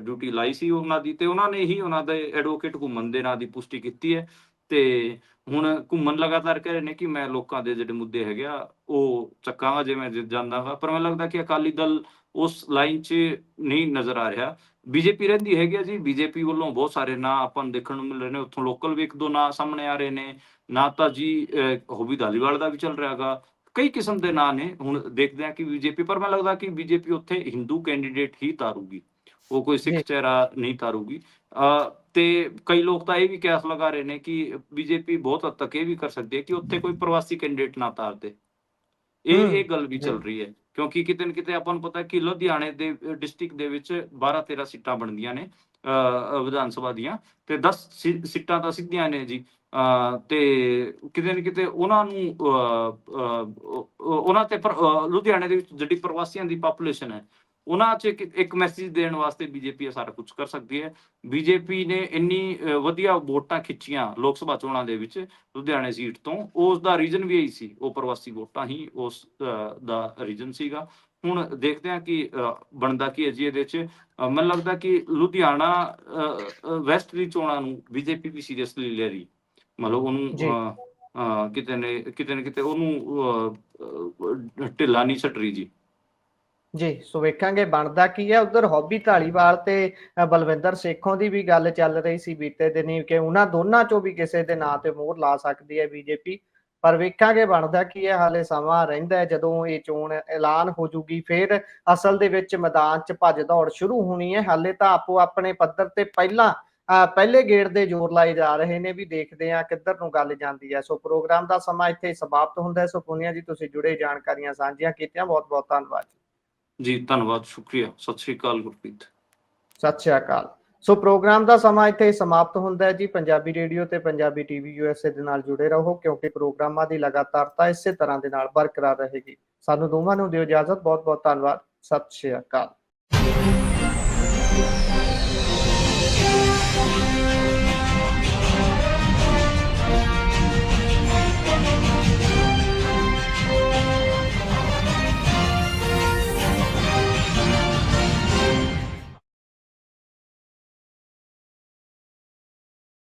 ਡਿਊਟੀ ਲਾਈ ਸੀ ਉਹਨਾਂ ਦੀ ਤੇ ਉਹਨਾਂ ਨੇ ਹੀ ਉਹਨਾਂ ਦੇ ਐਡਵੋਕੇਟ ਘੁੰਮਣ ਦੇ ਨਾਂ ਦੀ ਪੁਸ਼ਟੀ ਕੀਤੀ ਹੈ ਤੇ ਹੁਣ ਘੁੰਮਣ ਲਗਾਤਾਰ ਕਹਿ ਰਹੇ ਨੇ ਕਿ ਮੈਂ ਲੋਕਾਂ ਦੇ ਜਿਹੜੇ ਮੁੱਦੇ ਹੈਗੇ ਆ ਉਹ ਚੱਕਾਂਗਾ ਜੇ ਮੈਂ ਜਿੱਤ ਜਾਂਦਾਗਾ ਪਰ ਮੈਨੂੰ ਲੱਗਦਾ ਕਿ ਅਕਾਲੀ ਦਲ ਉਸ ਲਾਈਨ 'ਚ ਨਹੀਂ ਨਜ਼ਰ ਆ ਰਿਹਾ ਬੀਜੇਪੀ ਰਹਿੰਦੀ ਹੈਗੀ ਆ ਜੀ। ਬੀਜੇਪੀ ਵੱਲੋਂ ਬਹੁਤ ਸਾਰੇ ਨਾਂ ਆਪਾਂ ਨੂੰ ਦੇਖਣ ਨੂੰ ਮਿਲ ਰਹੇ ਨੇ। ਉੱਥੋਂ ਲੋਕਲ ਵੀ ਇੱਕ ਦੋ ਨਾਂ ਸਾਹਮਣੇ ਆ ਰਹੇ ਨੇ। ਨਾ ਤਾਂ ਜੀ ਹੋਬੀ ਧਾਲੀਵਾਲ ਦਾ ਵੀ ਚੱਲ ਰਿਹਾਗਾ ਕਈ ਕਿਸਮ ਦੇ ਨਾਂ ਨੇ। ਹੁਣ ਦੇਖਦੇ ਆ ਕਿ ਬੀਜੇਪੀ ਪਰ ਮੈਨੂੰ ਲੱਗਦਾ ਕਿ ਬੀਜੇਪੀ ਉੱਥੇ ਹਿੰਦੂ ਕੈਂਡੀਡੇਟ ਹੀ ਤਾਰੂਗੀ। ਉਹ ਕੋਈ ਸਿੱਖ। ਚਿਹਰਾ ਨਹੀਂ ਤਾਰੂਗੀ। ਤੇ ਕਈ ਲੋਕ ਤਾਂ ਇਹ ਵੀ ਕਿਆਸ ਲਗਾ ਰਹੇ ਨੇ ਕਿ ਬੀਜੇਪੀ ਬਹੁਤ ਹੱਦ ਤੱਕ ਇਹ ਵੀ ਕਰ ਸਕਦੀ ਹੈ ਕਿ ਉੱਥੇ ਕੋਈ ਪ੍ਰਵਾਸੀ ਕੈਂਡੀਡੇਟ ਨਾ ਤਾਰ ਦੇ। ਇਹ ਇਹ ਗੱਲ ਵੀ ਚੱਲ। ਰਹੀ ਹੈ। ਕਿਉਂਕਿ ਕਿਤੇ ਨਾ ਕਿਤੇ ਆਪਾਂ ਨੂੰ ਪਤਾ ਕਿ ਲੁਧਿਆਣੇ ਦੇ ਡਿਸਟ੍ਰਿਕਟ ਦੇ ਵਿੱਚ 12 13 ਸੀਟਾਂ ਬਣਦੀਆਂ ਨੇ ਅ, ਵਿਧਾਨ ਸਭਾ ਦੀਆਂ ਤੇ 10 ਸੀ- ਸੀਟਾਂ ਤਾਂ ਸਿੱਧੀਆਂ ਨੇ ਜੀ ਤੇ ਕਿਤੇ ਨਾ ਕਿਤੇ ਉਹਨਾਂ ਨੂੰ ਉਹਨਾਂ ਤੇ ਲੁਧਿਆਣੇ ਦੇ ਵਿੱਚ ਜਿਹੜੀ ਪ੍ਰਵਾਸੀਆਂ ਦੀ ਪਾਪੂਲੇਸ਼ਨ ਹੈ ਉਹਨਾਂ 'ਚ ਇੱਕ ਮੈਸੇਜ ਦੇਣ ਵਾਸਤੇ ਬੀਜੇਪੀ ਸਾਰਾ ਕੁਝ ਕਰ ਸਕਦੀ ਹੈ। ਬੀਜੇਪੀ ਨੇ ਇੰਨੀ ਵਧੀਆ ਵੋਟਾਂ ਖਿੱਚੀਆਂ ਲੋਕ ਸਭਾ ਚੋਣਾਂ ਦੇ ਵਿੱਚ ਲੁਧਿਆਣੇ ਸੀਟ ਤੋਂ। ਉਸ ਦਾ ਰੀਜ਼ਨ ਵੀ ਇਹੀ ਸੀ ਉਹ ਪ੍ਰਵਾਸੀ ਵੋਟਾਂ ਹੀ ਉਸ ਦਾ ਰੀਜ਼ਨ ਸੀਗਾ। ਹੁਣ ਦੇਖਦੇ ਹਾਂ ਕਿ ਬਣਦਾ ਕੀ ਹੈ ਜੀ ਇਹਦੇ 'ਚ। ਮੈਨੂੰ ਲੱਗਦਾ ਕਿ ਲੁਧਿਆਣਾ ਵੈਸਟ ਦੀ ਚੋਣਾਂ ਨੂੰ ਬੀਜੇਪੀ ਵੀ ਸੀਰੀਅਸਲੀ ਲੈ ਰਹੀ। ਮਤਲਬ ਉਹਨੂੰ ਕਿਤੇ ਨੇ ਕਿਤੇ ਨਾ ਕਿਤੇ ਉਹਨੂੰ ਢਿੱਲਾ ਨਹੀਂ ਛੱਡ ਰਹੀ ਜੀ। ਜੀ ਸੋ ਵੇਖਾਂਗੇ ਬਣਦਾ ਕੀ ਹੈ। ਉਧਰ ਹੌਬੀ ਢਾਲੀਵਾਲ ਤੇ ਬਲਵਿੰਦਰ ਸੇਖੋਂ ਦੀ ਵੀ ਗੱਲ ਚੱਲ ਰਹੀ ਸੀ ਬੀਤੇ ਦਿਨੀ ਕਿ ਉਹਨਾਂ ਦੋਨਾਂ ਚੋਂ ਵੀ ਕਿਸੇ ਦੇ ਨਾਂ ਤੇ ਮੋਹਰ ਲਾ ਸਕਦੀ ਹੈ ਬੀਜੇਪੀ ਪਰ ਵੇਖਾਂਗੇ ਬਣਦਾ ਕੀ ਹੈ। ਹਾਲੇ ਸਮਾਂ ਰਹਿੰਦਾ ਹੈ। ਜਦੋਂ ਇਹ ਚੋਣ ਐਲਾਨ ਹੋ ਜੂਗੀ ਫਿਰ ਅਸਲ ਦੇ ਵਿੱਚ ਮੈਦਾਨ 'ਚ ਭੱਜ ਦੌੜ ਸ਼ੁਰੂ ਹੋਣੀ ਹੈ। ਹਾਲੇ ਤਾਂ ਆਪੋ ਆਪਣੇ ਪੱਧਰ ਤੇ ਪਹਿਲਾਂ ਅ, ਪਹਿਲੇ ਗੇੜ ਦੇ ਜ਼ੋਰ ਲਾਏ ਜਾ ਰਹੇ ਨੇ। ਵੀ ਦੇਖਦੇ ਆ ਕਿੱਧਰ ਨੂੰ ਗੱਲ ਜਾਂਦੀ ਹੈ। ਸੋ ਪ੍ਰੋਗਰਾਮ ਦਾ ਸਮਾਂ ਇੱਥੇ ਸਮਾਪਤ ਹੁੰਦਾ ਹੈ। ਸੋ ਪੁਨੀਆ ਜੀ ਤੁਸੀਂ ਜੁੜੇ ਜਾਣਕਾਰੀਆਂ ਸਾਂਝੀਆਂ ਕੀਤੀਆਂ। ਬਹੁਤ ਬਹੁਤ ਧੰਨਵਾਦ। ਜੀ, ਧੰਨਵਾਦ, ਸ਼ੁਕਰੀਆ। ਸਤਿ ਸ਼੍ਰੀ ਅਕਾਲ, ਗੁਰਪ੍ਰੀਤ। ਸਤਿ ਸ਼੍ਰੀ ਅਕਾਲ। ਸੋ ਪ੍ਰੋਗਰਾਮ ਦਾ ਸਮਾਂ ਇੱਥੇ ਸਮਾਪਤ ਹੁੰਦਾ ਹੈ ਜੀ। ਪੰਜਾਬੀ ਰੇਡੀਓ ਤੇ ਪੰਜਾਬੀ ਟੀਵੀ ਯੂਐਸਏ ਦੇ ਨਾਲ ਜੁੜੇ ਰਹੋ, ਕਿਉਂਕਿ ਪ੍ਰੋਗਰਾਮਾਂ ਦੀ ਲਗਾਤਾਰਤਾ ਇਸੇ ਤਰ੍ਹਾਂ ਦੇ ਨਾਲ ਬਰਕਰਾਰ ਰਹੇਗੀ। ਸਾਨੂੰ ਦੋਵਾਂ ਨੂੰ ਦਿਓ ਇਜਾਜ਼ਤ। ਬਹੁਤ ਬਹੁਤ ਧੰਨਵਾਦ। ਸਤਿ ਸ਼੍ਰੀ ਅਕਾਲ।